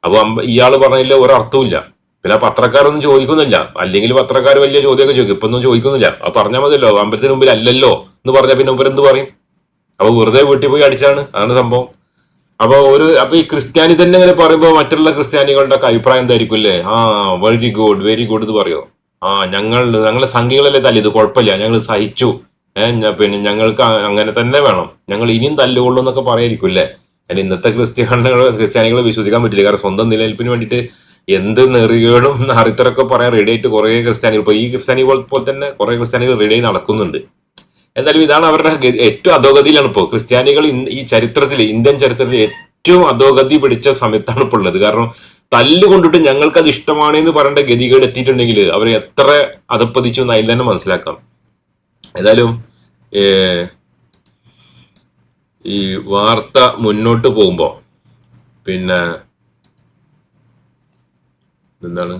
അപ്പൊ പറഞ്ഞില്ല ഒരു പറഞ്ഞതിൽ ഒരർത്ഥമില്ല പിന്നെ പത്രക്കാരൊന്നും ചോദിക്കുന്നില്ല. അല്ലെങ്കിൽ പത്രക്കാർ വലിയ ചോദ്യമൊക്കെ ചോദിക്കും. ഇപ്പൊ ഒന്നും ചോദിക്കുന്നില്ല. അത് പറഞ്ഞാൽ മതിയല്ലോ. അമ്പലത്തിന് മുമ്പിൽ അല്ലല്ലോ എന്ന് പറഞ്ഞാൽ പിന്നെ ഇവരെന്ത് പറയും? അപ്പൊ വെറുതെ വീട്ടിൽ പോയി അടിച്ചാണ്. അതാണ് സംഭവം. അപ്പൊ ഒരു അപ്പൊ ഈ ക്രിസ്ത്യാനി തന്നെ ഇങ്ങനെ പറയുമ്പോൾ മറ്റുള്ള ക്രിസ്ത്യാനികളുടെ ഒക്കെ അഭിപ്രായം എന്തായിരിക്കും അല്ലേ? ആ വെരി ഗുഡ് വെരി ഗുഡ് എന്ന് പറയോ? ആ ഞങ്ങൾ ഞങ്ങളെ സംഘികളല്ലേ തല്ലി ഇത് കുഴപ്പമില്ല. ഞങ്ങൾ സഹിച്ചു. ഏഹ് പിന്നെ ഞങ്ങൾക്ക് അങ്ങനെ തന്നെ വേണം. ഞങ്ങൾ ഇനിയും തല്ലുകൊള്ളൂ എന്നൊക്കെ പറയായിരിക്കും അല്ലേ അതിന് ഇന്നത്തെ ക്രിസ്ത്യാനികൾ ക്രിസ്ത്യാനികളെ വിശ്വസിക്കാൻ പറ്റില്ല. കാരണം സ്വന്തം നിലനിൽപ്പിന് വേണ്ടിയിട്ട് എന്ത് നെറികളും അറിത്തരൊക്കെ പറയാൻ റെഡി ആയിട്ട് കുറെ ക്രിസ്ത്യാനികൾ. ഇപ്പൊ ഈ ക്രിസ്ത്യാനി പോലെ തന്നെ കുറെ ക്രിസ്ത്യാനികൾ റെഡി ആയി നടക്കുന്നുണ്ട്. എന്തായാലും ഇതാണ് അവരുടെ ഏറ്റവും അധോഗതിയിലാണ് ഇപ്പോൾ ക്രിസ്ത്യാനികൾ ഈ ചരിത്രത്തിൽ ഇന്ത്യൻ ചരിത്രത്തിൽ ഏറ്റവും അധോഗതി പിടിച്ച സമയത്താണ് ഇപ്പോൾ ഉള്ളത്. കാരണം തല്ല് കൊണ്ടിട്ട് ഞങ്ങൾക്ക് അത് ഇഷ്ടമാണ് എന്ന് പറയേണ്ട ഗതികേട് എത്തിയിട്ടുണ്ടെങ്കിൽ അവർ എത്ര അധപ്പതിച്ചു എന്ന് അതിൽ തന്നെ മനസ്സിലാക്കാം. ഏതായാലും ഈ വാർത്ത മുന്നോട്ട് പോകുമ്പോ പിന്നെ എന്താണ്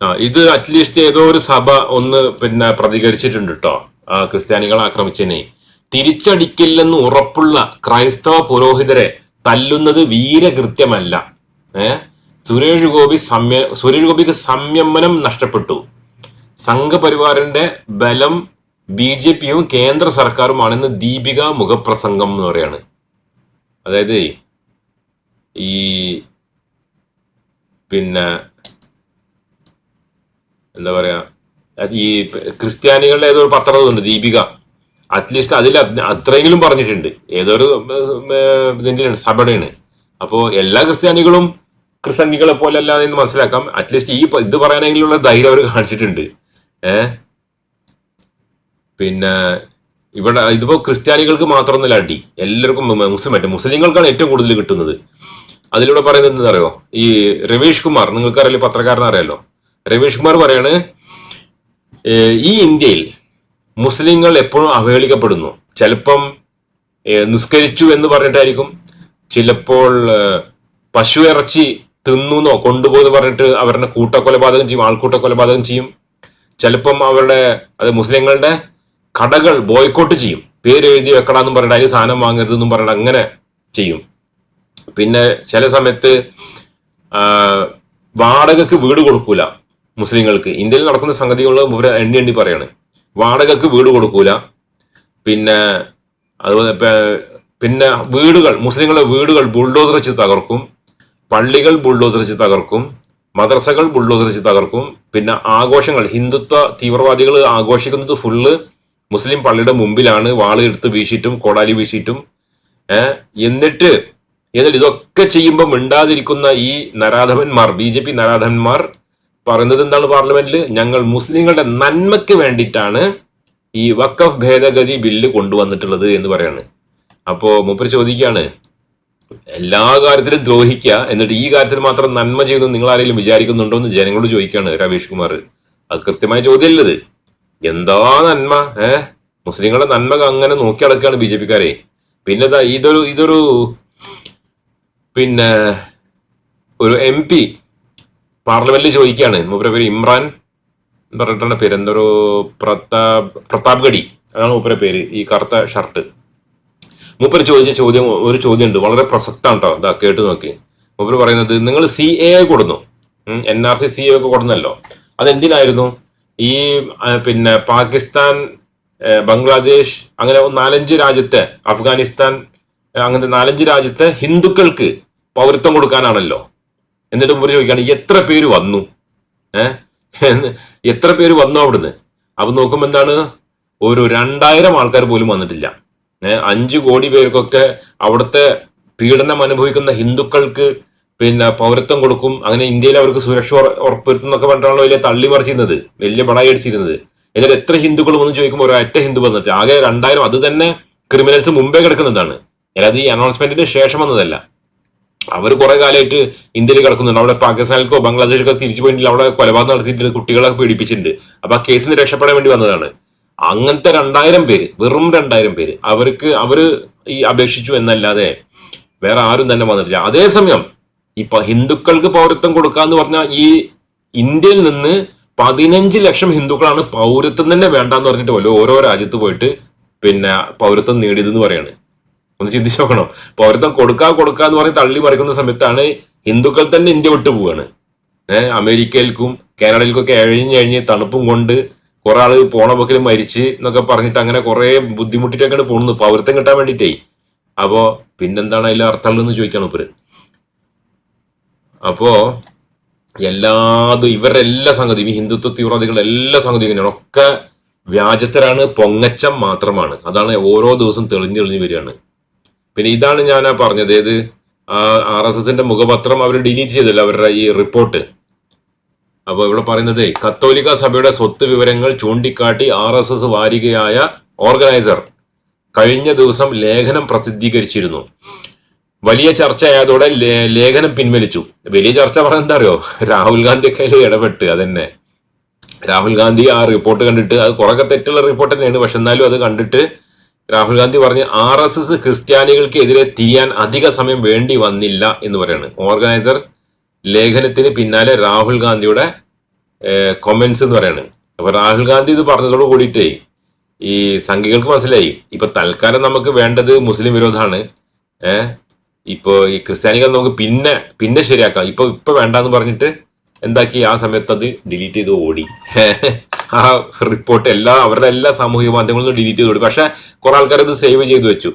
ആ ഇത് അറ്റ്ലീസ്റ്റ് ഏതോ ഒരു സഭ ഒന്ന് പിന്നെ പ്രതികരിച്ചിട്ടുണ്ട് കേട്ടോ ആ ക്രിസ്ത്യാനികളെ ആക്രമിച്ചതിനെ. തിരിച്ചടിക്കില്ലെന്ന് ഉറപ്പുള്ള ക്രൈസ്തവ പുരോഹിതരെ തല്ലുന്നത് വീരകൃത്യമല്ല. ഏഹ് സുരേഷ് ഗോപി സംയ സുരേഷ് ഗോപിക്ക് സംയമനം നഷ്ടപ്പെട്ടു. സംഘപരിവാറിന്റെ ബലം ബി ജെ പിയും കേന്ദ്ര സർക്കാരുമാണെന്ന് ദീപിക മുഖപ്രസംഗം എന്ന് പറയാണ്. അതായത് ഈ പിന്നെ എന്താ പറയാ ഈ ക്രിസ്ത്യാനികളുടെ ഏതോ പത്രമുണ്ട് ദീപിക. അറ്റ്ലീസ്റ്റ് അതിൽ അത് അത്രയെങ്കിലും പറഞ്ഞിട്ടുണ്ട്. ഏതൊരു ഇതിന്റെയാണ് സഭയുടെയാണ്. അപ്പോൾ എല്ലാ ക്രിസ്ത്യാനികളും ക്രിസ്ത്യാനികളെ പോലെ അല്ലാതെ എന്ന് മനസ്സിലാക്കാം അറ്റ്ലീസ്റ്റ് ഈ ഇത് പറയാനെങ്കിലുള്ള ധൈര്യം അവർ കാണിച്ചിട്ടുണ്ട്. ഏ? പിന്നെ ഇവിടെ ഇതിപ്പോ ക്രിസ്ത്യാനികൾക്ക് മാത്രമൊന്നുമല്ല അടി. എല്ലാവർക്കും മുസ്ലിം മറ്റേ മുസ്ലിങ്ങൾക്കാണ് ഏറ്റവും കൂടുതൽ കിട്ടുന്നത്. അതിലൂടെ പറയുന്നത് എന്താ ഈ രവീഷ് കുമാർ നിങ്ങൾക്ക് അറിയില്ല പത്രക്കാരനെ അറിയാലോ? രവീഷ് കുമാർ പറയാണ് ഈ ഇന്ത്യയിൽ മുസ്ലിങ്ങൾ എപ്പോഴും അവഹേളിക്കപ്പെടുന്നു. ചിലപ്പം നിസ്കരിച്ചു എന്ന് പറഞ്ഞിട്ടായിരിക്കും. ചിലപ്പോൾ പശു ഇറച്ചി തിന്നുന്നോ കൊണ്ടുപോയെന്ന് പറഞ്ഞിട്ട് അവരുടെ കൂട്ടക്കൊലപാതകം ചെയ്യും ആൾക്കൂട്ട കൊലപാതകം ചെയ്യും. ചിലപ്പം അവരുടെ അത് മുസ്ലിങ്ങളുടെ കടകൾ ബോയ്ക്കോട്ട് ചെയ്യും. പേര് എഴുതി വെക്കണമെന്നും പറഞ്ഞിട്ട് അതിന് സാധനം വാങ്ങരുതെന്നും പറഞ്ഞിട്ട് അങ്ങനെ ചെയ്യും. പിന്നെ ചില സമയത്ത് വാടകയ്ക്ക് വീട് കൊടുക്കൂല മുസ്ലിങ്ങൾക്ക്. ഇന്ത്യയിൽ നടക്കുന്ന സംഗതികൾ ഇവർ എണ്ണി എണ്ണി പറയാണ്. വാടകക്ക് വീട് കൊടുക്കൂല. പിന്നെ അതുപോലെ പിന്നെ വീടുകൾ മുസ്ലിങ്ങളുടെ വീടുകൾ ബുൾഡോസർ വെച്ച് തകർക്കും. പള്ളികൾ ബുൾഡോസർ വെച്ച് തകർക്കും. മദ്രസകൾ ബുള്ളുദരിച്ച് തകർക്കും. പിന്നെ ആഘോഷങ്ങൾ. ഹിന്ദുത്വ തീവ്രവാദികൾ ആഘോഷിക്കുന്നത് ഫുള്ള് മുസ്ലിം പള്ളിയുടെ മുമ്പിലാണ്. വാൾ എടുത്ത് വീശിയിട്ടും കോടാലി വീശിയിട്ടും. എന്നിട്ട് എന്നിട്ട് ഇതൊക്കെ ചെയ്യുമ്പോൾ മിണ്ടാതിരിക്കുന്ന ഈ നരാധവന്മാർ ബി ജെ പി നരാധവന്മാർ പറയുന്നത് എന്താണ് പാർലമെന്റിൽ ഞങ്ങൾ മുസ്ലിങ്ങളുടെ നന്മയ്ക്ക് വേണ്ടിയിട്ടാണ് ഈ വക്കഫ് ഭേദഗതി ബില്ല് കൊണ്ടുവന്നിട്ടുള്ളത് എന്ന് പറയാണ്. അപ്പോൾ മൂപ്പര് ചോദിക്കുകയാണ് എല്ലാ കാര്യത്തിലും ദ്രോഹിക്കുക എന്നിട്ട് ഈ കാര്യത്തിൽ മാത്രം നന്മ ചെയ്യുന്നു നിങ്ങൾ ആരെങ്കിലും വിചാരിക്കുന്നുണ്ടോ എന്ന് ജനങ്ങളോട് ചോദിക്കുകയാണ് രവീഷ് കുമാർ. അത് കൃത്യമായ ചോദ്യമല്ലത്. എന്താ നന്മ? ഏഹ് മുസ്ലിങ്ങളുടെ നന്മ അങ്ങനെ നോക്കി നടക്കുകയാണ് ബി ജെ പിക്കാരെ. പിന്നെ ഇതൊരു ഇതൊരു പിന്നെ ഒരു എം പി പാർലമെന്റിൽ ചോദിക്കുകയാണ്. മൂപ്പരുടെ പേര് ഇമ്രാൻ എന്ന് പറഞ്ഞിട്ടാണ് പേര്. എന്തൊരു പ്രതാപ് പ്രതാപ് ഗഡി. അതാണ് മൂപ്പരെ പേര്. ഈ കറുത്ത ഷർട്ട്. മൂപ്പര് ചോദിച്ച ചോദ്യം ഒരു ചോദ്യം ഉണ്ട് വളരെ പ്രസക്താണ് കേട്ടോ ഇതാ കേട്ട് നോക്കി. മൂപ്പർ പറയുന്നത് നിങ്ങൾ സി എ കൊടുന്നു. N R C C A ഒക്കെ കൊടുന്നല്ലോ. അതെന്തിനായിരുന്നു? ഈ പിന്നെ പാകിസ്ഥാൻ ബംഗ്ലാദേശ് അങ്ങനെ നാലഞ്ച് രാജ്യത്തെ അഫ്ഗാനിസ്ഥാൻ അങ്ങനത്തെ നാലഞ്ച് രാജ്യത്തെ ഹിന്ദുക്കൾക്ക് പൗരത്വം കൊടുക്കാനാണല്ലോ. എന്നിട്ട് മുമ്പ് ചോദിക്കുകയാണ് എത്ര പേര് വന്നു? ഏഹ് എത്ര പേര് വന്നു അവിടുന്ന്? അപ്പൊ നോക്കുമ്പോ എന്താണ്? ഒരു രണ്ടായിരം ആൾക്കാർ പോലും വന്നിട്ടില്ല. അഞ്ചു കോടി പേർക്കൊക്കെ അവിടുത്തെ പീഡനം അനുഭവിക്കുന്ന ഹിന്ദുക്കൾക്ക് പിന്നെ പൗരത്വം കൊടുക്കും. അങ്ങനെ ഇന്ത്യയിൽ അവർക്ക് സുരക്ഷ ഉറപ്പുവരുത്തും എന്നൊക്കെ പറഞ്ഞിട്ടാണല്ലോ വലിയ തള്ളി മറിച്ചിരുന്നത് വലിയ പടായി അടിച്ചിരുന്നത്. എന്നിട്ട് എത്ര ഹിന്ദുക്കൾ വന്ന് ചോദിക്കുമ്പോൾ ഒരൊറ്റ ഹിന്ദു വന്നിട്ട് ആകെ രണ്ടായിരം. അത് തന്നെ ക്രിമിനൽസ് മുമ്പേ കിടക്കുന്നതാണ്. അല്ലാതെ ഈ അനൗൺസ്മെന്റിന് ശേഷം വന്നതല്ല. അവർ കുറെ കാലമായിട്ട് ഇന്ത്യയിൽ കിടക്കുന്നുണ്ട്. അവിടെ പാകിസ്ഥാനിലേക്കോ ബംഗ്ലാദേശിലേക്കോ തിരിച്ചു പോയിട്ടില്ല. അവിടെ കൊലപാതകം നടത്തിയിട്ടുണ്ട്. കുട്ടികളെ പീഡിപ്പിച്ചിട്ടുണ്ട്. അപ്പൊ ആ കേസിൽ നിന്ന് രക്ഷപ്പെടാൻ വേണ്ടി വന്നതാണ്. അങ്ങനത്തെ രണ്ടായിരം പേര് വെറും രണ്ടായിരം പേര് അവർക്ക് അവർ ഈ അപേക്ഷിച്ചു എന്നല്ലാതെ വേറെ ആരും തന്നെ വന്നിട്ടില്ല. അതേസമയം ഇപ്പൊ ഹിന്ദുക്കൾക്ക് പൗരത്വം കൊടുക്കാന്ന് പറഞ്ഞാൽ ഈ ഇന്ത്യയിൽ നിന്ന് പതിനഞ്ച് ലക്ഷം ഹിന്ദുക്കളാണ് പൗരത്വം തന്നെ വേണ്ടാന്ന് പറഞ്ഞിട്ട് പോലും ഓരോ രാജ്യത്ത് പോയിട്ട് പിന്നെ പൗരത്വം നേടിയതെന്ന് പറയാണ്. ഒന്ന് ചിന്തിച്ചു നോക്കണം. പൗരത്വം കൊടുക്കാ കൊടുക്കാ എന്ന് പറഞ്ഞ് തള്ളി മറിക്കുന്ന സമയത്താണ് ഹിന്ദുക്കൾ തന്നെ ഇന്ത്യ വിട്ടു പോവുകയാണ് ഏഹ് അമേരിക്കയിൽക്കും കാനഡയിൽക്കൊക്കെ എഴിഞ്ഞ് എഴിഞ്ഞ് തണുപ്പും കൊണ്ട് കുറെ ആൾ പോണ പൊക്കിൽ മരിച്ച് എന്നൊക്കെ പറഞ്ഞിട്ട് അങ്ങനെ കുറെ ബുദ്ധിമുട്ടിട്ടൊക്കെയാണ് പോകുന്നത് പൗരത്വം കിട്ടാൻ വേണ്ടിയിട്ടേ അപ്പോ പിന്നെന്താണ് അതിൽ അർത്ഥമുള്ളതെന്ന് ചോദിക്കണം ഇപ്പര് അപ്പോ എല്ലാതും ഇവരുടെ എല്ലാ സംഗതിയും ഈ ഹിന്ദുത്വ തീവ്രവാദികളുടെ എല്ലാ സംഗതി ഒക്കെ വ്യാജത്തരാണ് പൊങ്ങച്ചം മാത്രമാണ്. അതാണ് ഓരോ ദിവസം തെളിഞ്ഞു തെളിഞ്ഞു വരികയാണ്. പിന്നെ ഇതാണ് ഞാൻ പറഞ്ഞത്. ഏത്? ആർ എസ് എസിന്റെ മുഖപത്രം അവർ ഡിലീറ്റ് ചെയ്തല്ലോ അവരുടെ ഈ റിപ്പോർട്ട്. അപ്പോൾ ഇവിടെ പറയുന്നത് കത്തോലിക്ക സഭയുടെ സ്വത്ത് വിവരങ്ങൾ ചൂണ്ടിക്കാട്ടി ആർ എസ് എസ് വാരികയായ ഓർഗനൈസർ കഴിഞ്ഞ ദിവസം ലേഖനം പ്രസിദ്ധീകരിച്ചിരുന്നു. വലിയ ചർച്ചയായതോടെ ലേഖനം പിൻവലിച്ചു. വലിയ ചർച്ച പറഞ്ഞ എന്താ അറിയോ? രാഹുൽ ഗാന്ധി ഒക്കെ ഇടപെട്ട് അതന്നെ. രാഹുൽ ഗാന്ധി ആ റിപ്പോർട്ട് കണ്ടിട്ട് അത് കുറേ തെറ്റുള്ള റിപ്പോർട്ട് തന്നെയാണ്. പക്ഷെ എന്നാലും അത് കണ്ടിട്ട് രാഹുൽ ഗാന്ധി പറഞ്ഞ് ആർ എസ് എസ് ക്രിസ്ത്യാനികൾക്ക് എതിരെ തിരിയാൻ അധിക സമയം വേണ്ടി വന്നില്ല എന്ന് പറയാണ്. ഓർഗനൈസർ ലേഖനത്തിന് പിന്നാലെ രാഹുൽ ഗാന്ധിയുടെ കൊമൻസ് എന്ന് പറയുന്നത് അപ്പൊ രാഹുൽ ഗാന്ധി ഇത് പറഞ്ഞതോട് കൂടിയിട്ടേ ഈ സംഘികൾക്ക് മനസ്സിലായി. ഇപ്പൊ തൽക്കാലം നമുക്ക് വേണ്ടത് മുസ്ലിം വിരോധമാണ് ഏഹ് ഇപ്പൊ ഈ ക്രിസ്ത്യാനികൾ നമുക്ക് പിന്നെ പിന്നെ ശരിയാക്കാം. ഇപ്പൊ ഇപ്പൊ വേണ്ടെന്ന് പറഞ്ഞിട്ട് എന്താക്കി? ആ സമയത്ത് അത് ഡിലീറ്റ് ചെയ്ത് ഓടി. ആ റിപ്പോർട്ട് എല്ലാ അവരുടെ എല്ലാ സാമൂഹിക മാധ്യമങ്ങളിലും ഡിലീറ്റ് ചെയ്ത് ഓടി. പക്ഷെ കുറെ ആൾക്കാർ ഇത് സേവ് ചെയ്ത് വെച്ചു.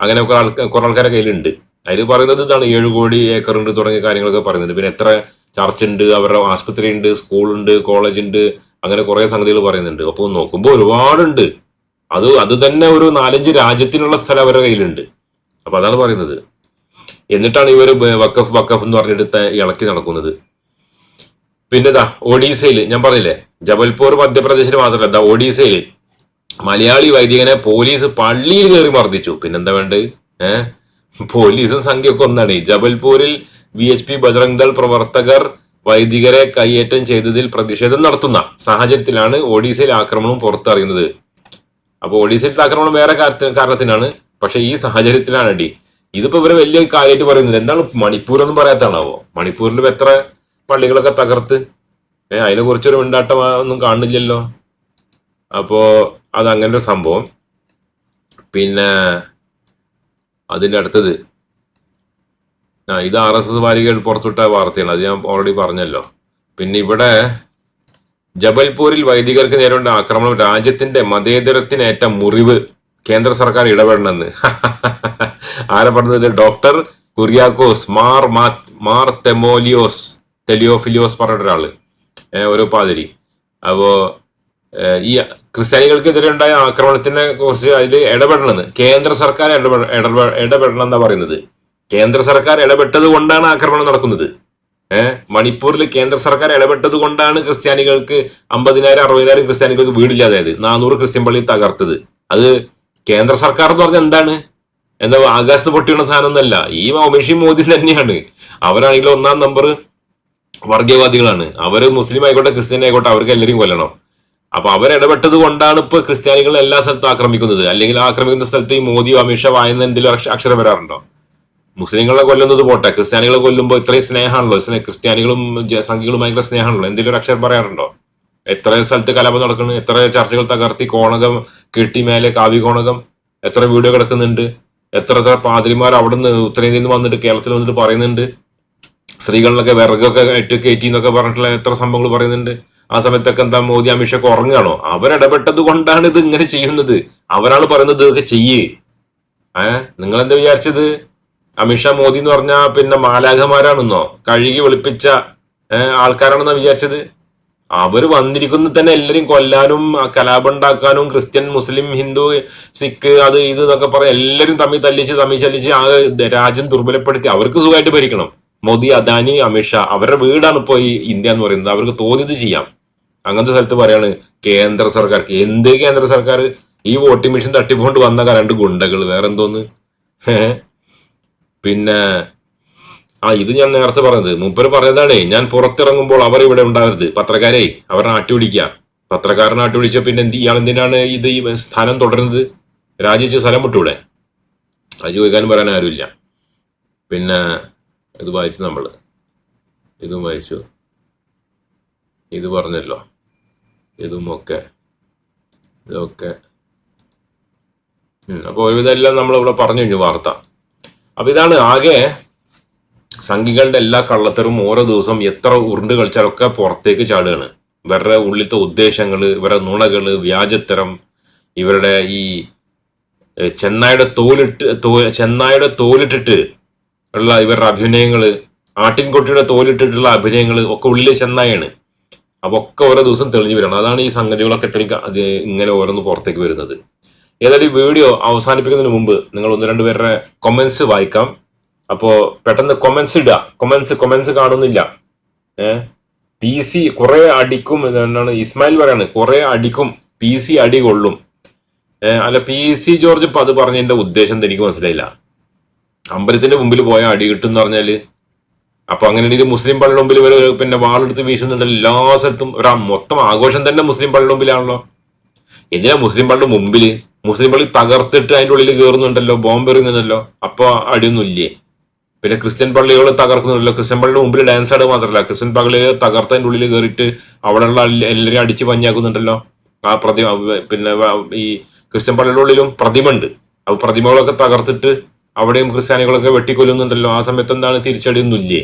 അങ്ങനെ കുറെ ആൾക്കാർ കുറെ ആൾക്കാരുടെ കയ്യിലുണ്ട്. അതിൽ പറയുന്നത് ഇതാണ് ഏഴ് കോടി ഏക്കർ ഉണ്ട് തുടങ്ങിയ കാര്യങ്ങളൊക്കെ പറയുന്നുണ്ട്. പിന്നെ എത്ര ചർച്ച് ഉണ്ട് അവരുടെ ആസ്പത്രി ഉണ്ട് സ്കൂളുണ്ട് കോളേജ് ഉണ്ട് അങ്ങനെ കുറെ സംഗതികൾ പറയുന്നുണ്ട്. അപ്പോൾ നോക്കുമ്പോൾ ഒരുപാടുണ്ട്. അത് അത് തന്നെ ഒരു നാലഞ്ച് രാജ്യത്തിനുള്ള സ്ഥലം അവരുടെ കയ്യിലുണ്ട്. അപ്പൊ അതാണ് പറയുന്നത്. എന്നിട്ടാണ് ഇവർ വക്കഫ് വക്കഫ് എന്ന് പറഞ്ഞിട്ട് ഇളക്കി നടക്കുന്നത്. പിന്നെതാ ഒഡീസയിൽ ഞാൻ പറഞ്ഞില്ലേ ജബൽപൂർ മധ്യപ്രദേശിൽ മാത്രമല്ല എന്താ ഒഡീസയിൽ മലയാളി വൈദികനെ പോലീസ് പള്ളിയിൽ കയറി മർദ്ദിച്ചു. പിന്നെന്താ വേണ്ടത്? ഏഹ് പോലീസും സംഖ്യയൊക്കെ ഒന്നാണ് ജബൽപൂരിൽ V H P Bajrang Dal പ്രവർത്തകർ വൈദികരെ കൈയേറ്റം ചെയ്തതിൽ പ്രതിഷേധം നടത്തുന്ന സാഹചര്യത്തിലാണ് ഒഡീസയിൽ ആക്രമണം പുറത്തറിയുന്നത്. അപ്പോൾ ഒഡീസയിലെ ആക്രമണം വേറെ കാരണത്തിനാണ്. പക്ഷെ ഈ സാഹചര്യത്തിലാണ് അടി ഇതിപ്പോ ഇവരെ വലിയ കാര്യമായിട്ട് പറയുന്നത് എന്താണ് മണിപ്പൂർ എന്ന് പറയാത്താണാവോ മണിപ്പൂരിൽ എത്ര പള്ളികളൊക്കെ തകർത്ത്? ഏഹ് അതിനെ കുറിച്ചൊരു മിണ്ടാട്ടം ഒന്നും കാണുന്നില്ലല്ലോ അപ്പോ അത് അങ്ങനെ ഒരു സംഭവം. പിന്നെ അതിന്റെ അടുത്തത്. ആ ഇത് ആർ എസ് എസ് വാരികകൾ പുറത്തുവിട്ട വാർത്തയാണ്. അത് ഞാൻ ഓൾറെഡി പറഞ്ഞല്ലോ. പിന്നെ ഇവിടെ ജബൽപൂരിൽ വൈദികർക്ക് നേരിടേണ്ട ആക്രമണം രാജ്യത്തിന്റെ മതേതരത്തിനേറ്റ മുറിവ് കേന്ദ്ര സർക്കാർ ഇടപെടണമെന്ന്. ആരെ പറഞ്ഞത്? ഡോക്ടർ കുര്യാക്കോസ് മാർ മാർ തെമോലിയോസ് തെലിയോഫിലിയോസ് പറഞ്ഞ ഒരാൾ ഒരു പാതിരി അപ്പോ ഈ ക്രിസ്ത്യാനികൾക്കെതിരെ ഉണ്ടായ ആക്രമണത്തിനെ കുറിച്ച് അതിൽ ഇടപെടണമെന്ന് കേന്ദ്ര സർക്കാർ ഇടപെട ഇടപെടണം എന്നാ പറയുന്നത്. കേന്ദ്ര സർക്കാർ ഇടപെട്ടത് കൊണ്ടാണ് ആക്രമണം നടക്കുന്നത്. ഏഹ് മണിപ്പൂരിൽ കേന്ദ്ര സർക്കാർ ഇടപെട്ടത് കൊണ്ടാണ് ക്രിസ്ത്യാനികൾക്ക് അമ്പതിനായിരം അറുപതിനായിരം ക്രിസ്ത്യാനികൾക്ക് വീടില്ലാതായത്. നാനൂറ് ക്രിസ്ത്യൻ പള്ളി തകർത്തത്. അത് കേന്ദ്ര സർക്കാർ എന്ന് പറഞ്ഞാൽ എന്താണ്? എന്താ ആകാശത്ത് പൊട്ടിയുള്ള സാധനമൊന്നല്ല ഈ ഉമേഷി മോദി തന്നെയാണ്. അവരാണെങ്കിൽ ഒന്നാം നമ്പർ വർഗീയവാദികളാണ് അവർ മുസ്ലിം ആയിക്കോട്ടെ ക്രിസ്ത്യൻ ആയിക്കോട്ടെ അവർക്ക് എല്ലാവരും കൊല്ലണം. അപ്പൊ അവരിടപെട്ടത് കൊണ്ടാണ് ഇപ്പൊ ക്രിസ്ത്യാനികൾ എല്ലാ സ്ഥലത്തും ആക്രമിക്കുന്നത്. അല്ലെങ്കിൽ ആക്രമിക്കുന്ന സ്ഥലത്ത് ഈ മോദിയോ അമിത്ഷാ വായുന്ന എന്തെങ്കിലും അക്ഷരം വരാറുണ്ടോ? മുസ്ലിങ്ങളെ കൊല്ലുന്നത് പോട്ടെ. ക്രിസ്ത്യാനികളെ കൊല്ലുമ്പോൾ ഇത്രയും സ്നേഹമാണല്ലോ. സ്നേഹ ക്രിസ്ത്യാനികളും സംഘികളും ഭയങ്കര സ്നേഹമാണല്ലോ. എന്തെങ്കിലും ഒരു അക്ഷരം പറയാറുണ്ടോ? എത്ര സ്ഥലത്ത് കലാപം നടക്കുന്നു എത്ര ചർച്ചകൾ തകർത്തി കോണകം കെട്ടി മേലെ കാവ്യ കോണകം എത്ര വീഡിയോ കിടക്കുന്നുണ്ട് എത്ര എത്ര പാതിരിമാർ അവിടുന്ന് ഉത്തരേന്ത്യയിൽ നിന്ന് വന്നിട്ട് കേരളത്തിൽ വന്നിട്ട് പറയുന്നുണ്ട് സ്ത്രീകളിലൊക്കെ വിറകൊക്കെ ഇട്ട് കയറ്റി എന്നൊക്കെ പറഞ്ഞിട്ടുള്ള എത്ര സംഭവങ്ങൾ പറയുന്നുണ്ട്. ആ സമയത്തൊക്കെ എന്താ മോദി അമിത്ഷൊക്കെ ഉറങ്ങുകയാണോ? അവരിടപെട്ടത് കൊണ്ടാണ് ഇത് ഇങ്ങനെ ചെയ്യുന്നത്. അവരാണ് പറയുന്നത് ഇതൊക്കെ ചെയ്യേ. ഏഹ് നിങ്ങൾ എന്താ വിചാരിച്ചത്? അമിത്ഷാ മോദി എന്ന് പറഞ്ഞാ പിന്നെ മാലാഖമാരാണെന്നോ? കഴുകി വെളുപ്പിച്ച ആൾക്കാരാണെന്നാ വിചാരിച്ചത്? അവർ വന്നിരിക്കുന്നത് തന്നെ എല്ലാവരും കൊല്ലാനും കലാപുണ്ടാക്കാനും ക്രിസ്ത്യൻ മുസ്ലിം ഹിന്ദു സിഖ് അത് ഇത് എന്നൊക്കെ പറയാം എല്ലാവരും തമ്മിൽ തല്ലിച്ച് തമ്മിൽ ചലിച്ച് ആ രാജ്യം ദുർബലപ്പെടുത്തി അവർക്ക് സുഖമായിട്ട് ഭരിക്കണം. മോദി അദാനി അമിത്ഷാ അവരുടെ വീടാണ് ഇപ്പോൾ ഈ ഇന്ത്യ എന്ന് പറയുന്നത്. അവർക്ക് തോന്നിയത് ചെയ്യാം. അങ്ങനത്തെ സ്ഥലത്ത് പറയാണ് കേന്ദ്ര സർക്കാർ എന്ത് കേന്ദ്ര സർക്കാർ? ഈ വോട്ടിംഗ് മെഷീൻ തട്ടിപ്പോണ്ട് വന്ന രണ്ട് ഗുണ്ടകൾ വേറെ എന്തോന്ന് പിന്നെ ആ ഇത് ഞാൻ നേരത്തെ പറഞ്ഞത് മൂപ്പര് പറഞ്ഞതാണേ ഞാൻ പുറത്തിറങ്ങുമ്പോൾ അവർ ഇവിടെ ഉണ്ടാകരുത് പത്രക്കാരെ അവരെ പത്രക്കാരൻ നാട്ടി പിടിച്ച പിന്നെ എന്ത് ഇയാൾ എന്തിനാണ് ഇത് ഈ സ്ഥാനം തുടരുന്നത്? രാജിച്ച് സ്ഥലം വിട്ടൂടെ? അത് ചോദിക്കാനും പറയാൻ ആരുമില്ല. പിന്നെ ഇത് വായിച്ചു നമ്മൾ ഇതും വായിച്ചു. ഇത് പറഞ്ഞല്ലോ. ഇതും ഒക്കെ ഇതൊക്കെ. അപ്പോൾ ഒരു ഒരുവിധം എല്ലാം നമ്മളിവിടെ പറഞ്ഞു കഴിഞ്ഞു വാർത്ത. അപ്പൊ ഇതാണ് ആകെ സംഘികളുടെ എല്ലാ കള്ളത്തരും ഓരോ ദിവസം എത്ര ഉരുണ്ട് കളിച്ചാലൊക്കെ പുറത്തേക്ക് ചാടുകയാണ്. ഇവരുടെ ഉള്ളിലത്തെ ഉദ്ദേശങ്ങൾ ഇവരുടെ നുണകൾ വ്യാജത്തരം ഇവരുടെ ഈ ചെന്നായുടെ തോലിട്ട് തോ ചെന്നായുടെ തോലിട്ടിട്ട് ഉള്ള ഇവരുടെ അഭിനയങ്ങൾ ആട്ടിൻകുട്ടിയുടെ തോലിട്ടിട്ടുള്ള അഭിനയങ്ങൾ ഒക്കെ ഉള്ളിൽ ചെന്നായാണ്. അപ്പൊ ഒക്കെ ഓരോ ദിവസം തെളിഞ്ഞു വരണം. അതാണ് ഈ സംഗതികളൊക്കെ ഇത്രയും അത് ഇങ്ങനെ ഓരോന്ന് പുറത്തേക്ക് വരുന്നത്. ഏതായാലും വീഡിയോ അവസാനിപ്പിക്കുന്നതിന് മുമ്പ് നിങ്ങൾ ഒന്ന് രണ്ട് പേരുടെ കൊമൻസ് വായിക്കാം. അപ്പോൾ പെട്ടെന്ന് കൊമൻസ് ഇടുക. കൊമൻസ് കൊമൻസ് കാണുന്നില്ല. ഏഹ് പി സി കുറെ അടിക്കും. എന്താണ് ഇസ്മായിൽ പറയാണ് കുറെ അടിക്കും. പി സി അടി കൊള്ളും. അല്ല പി സി ജോർജ് ഇപ്പൊ അത് പറഞ്ഞതിന്റെ ഉദ്ദേശം എനിക്ക് മനസ്സിലായില്ല. അമ്പലത്തിന്റെ മുമ്പിൽ പോയ അടി കിട്ടും എന്ന് പറഞ്ഞാൽ അപ്പൊ അങ്ങനെയാണെങ്കിൽ മുസ്ലിം പള്ളിയുടെ മുമ്പിൽ ഇവർ പിന്നെ വാളെടുത്ത് വീശുന്നുണ്ട് എല്ലാ സ്ഥലത്തും ഒരു മൊത്തം ആഘോഷം തന്നെ മുസ്ലിം പള്ളിയുടെ മുമ്പിലാണല്ലോ. എന്തിനാ മുസ്ലിം പള്ളി മുമ്പിൽ? മുസ്ലിം പള്ളി തകർത്തിട്ട് അതിന്റെ ഉള്ളിൽ കയറുന്നുണ്ടല്ലോ ബോംബ് എറിയുന്നുണ്ടല്ലോ. അപ്പൊ അടിയൊന്നും ഇല്ലേ പിന്നെ ക്രിസ്ത്യൻ പള്ളികൾ തകർക്കുന്നുണ്ടല്ലോ. ക്രിസ്ത്യൻ പള്ളിയുടെ മുമ്പിൽ ഡാൻസ് ആട് മാത്രമല്ല. ക്രിസ്ത്യൻ പള്ളികൾ തകർത്തതിന്റെ ഉള്ളിൽ കയറിയിട്ട് അവിടെയുള്ള എല്ലാ- എല്ലാവരെയും അടിച്ച് പഞ്ഞാക്കുന്നുണ്ടല്ലോ. ആ പ്രതി പിന്നെ ഈ ക്രിസ്ത്യൻ പള്ളിയുടെ ഉള്ളിലും പ്രതിമ ഉണ്ട് അപ്പൊ പ്രതിമകളൊക്കെ തകർത്തിട്ട് അവിടെയും ക്രിസ്ത്യാനികളൊക്കെ വെട്ടിക്കൊല്ലുന്നുണ്ടല്ലോ. ആ സമയത്ത് എന്താണ് തിരിച്ചടിയൊന്നും ഇല്ലേ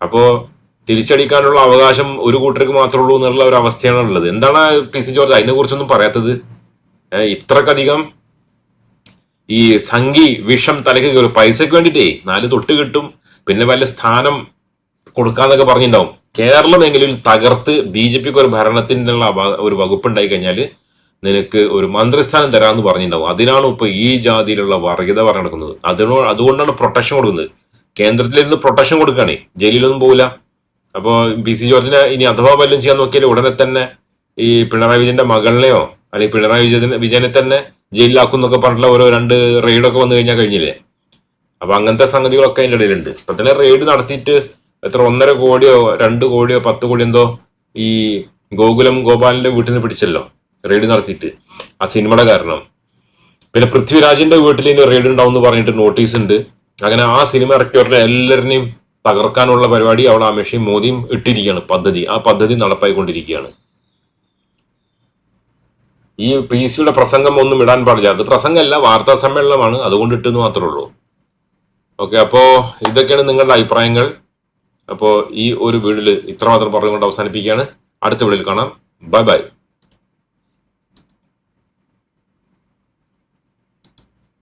അപ്പോ തിരിച്ചടിക്കാനുള്ള അവകാശം ഒരു കൂട്ടർക്ക് മാത്രമേ ഉള്ളൂ എന്നുള്ള ഒരു അവസ്ഥയാണ് ഉള്ളത്. എന്താണ് പി സി ജോർജ് അതിനെ കുറിച്ചൊന്നും പറയാത്തത് ഇത്രക്കധികം ഈ സംഘി വിഷം തലക്ക് കയറും പൈസക്ക് വേണ്ടിട്ടേ നാല് തൊട്ട് കിട്ടും. പിന്നെ വല്ല സ്ഥാനം കൊടുക്കാന്നൊക്കെ പറഞ്ഞിട്ടുണ്ടാവും. കേരളമെങ്കിലും തകർത്ത് ബി ജെ പിക്ക് ഒരു ഭരണത്തിനുള്ള ഒരു വകുപ്പ് ഉണ്ടായി കഴിഞ്ഞാൽ നിനക്ക് ഒരു മന്ത്രിസ്ഥാനം തരാമെന്ന് പറഞ്ഞിട്ടുണ്ടാവും അതിനാണ് ഇപ്പൊ ഈ ജാതിയിലുള്ള വർഗീയത പറഞ്ഞു നടക്കുന്നത് അതിനോ അതുകൊണ്ടാണ് പ്രൊട്ടക്ഷൻ കൊടുക്കുന്നത്. കേന്ദ്രത്തിലിരുന്ന് പ്രൊട്ടക്ഷൻ കൊടുക്കുകയാണ് ജയിലിലൊന്നും പോകില്ല അപ്പോൾ പി സി ജോർജിനെ ഇനി അഥവാ വല്ലതും ചെയ്യാൻ നോക്കിയാൽ ഉടനെ തന്നെ ഈ പിണറായി വിജയന്റെ മകളിനെയോ അല്ലെങ്കിൽ പിണറായി വിജയനെ വിജയനെ തന്നെ ജയിലിലാക്കും എന്നൊക്കെ പറഞ്ഞിട്ടുള്ള ഓരോ രണ്ട് റെയ്ഡൊക്കെ വന്നു കഴിഞ്ഞാൽ കഴിഞ്ഞില്ലേ? അപ്പൊ അങ്ങനത്തെ സംഗതികളൊക്കെ അതിന്റെ ഇടയിലുണ്ട്. അപ്പൊ തന്നെ റെയ്ഡ് നടത്തിയിട്ട് എത്ര ഒന്നര കോടിയോ രണ്ട് കോടിയോ പത്ത് കോടി എന്തോ ഈ ഗോകുലം ഗോപാലിന്റെ വീട്ടിൽ നിന്ന് പിടിച്ചല്ലോ. റെയ്ഡ് നടത്തിയിട്ട്. ആ സിനിമയുടെ കാരണം. പിന്നെ പൃഥ്വിരാജിന്റെ വീട്ടിൽ ഇനി റെയ്ഡ് ഉണ്ടാവും എന്ന് പറഞ്ഞിട്ട് നോട്ടീസ് ഉണ്ട്. അങ്ങനെ ആ സിനിമ ഇറക്കിയവരുടെ എല്ലാവരുടെയും തകർക്കാനുള്ള പരിപാടി അവിടെ അമിഷയും മോദിയും ഇട്ടിരിക്കുകയാണ്. പദ്ധതി. ആ പദ്ധതി നടപ്പായിക്കൊണ്ടിരിക്കുകയാണ്. ഈ പി സിയുടെ പ്രസംഗം ഒന്നും ഇടാൻ പാടില്ല. അത് പ്രസംഗമല്ല വാർത്താ സമ്മേളനമാണ്. അതുകൊണ്ട് ഇട്ടെന്ന് മാത്രമേ ഉള്ളൂ. ഓക്കെ അപ്പോൾ ഇതൊക്കെയാണ് നിങ്ങളുടെ അഭിപ്രായങ്ങൾ. അപ്പോൾ ഈ ഒരു വീഡിയോയിൽ ഇത്രമാത്രം പറഞ്ഞുകൊണ്ട് അവസാനിപ്പിക്കുകയാണ്. അടുത്ത വീഡിയോയിൽ കാണാം. Bye bye.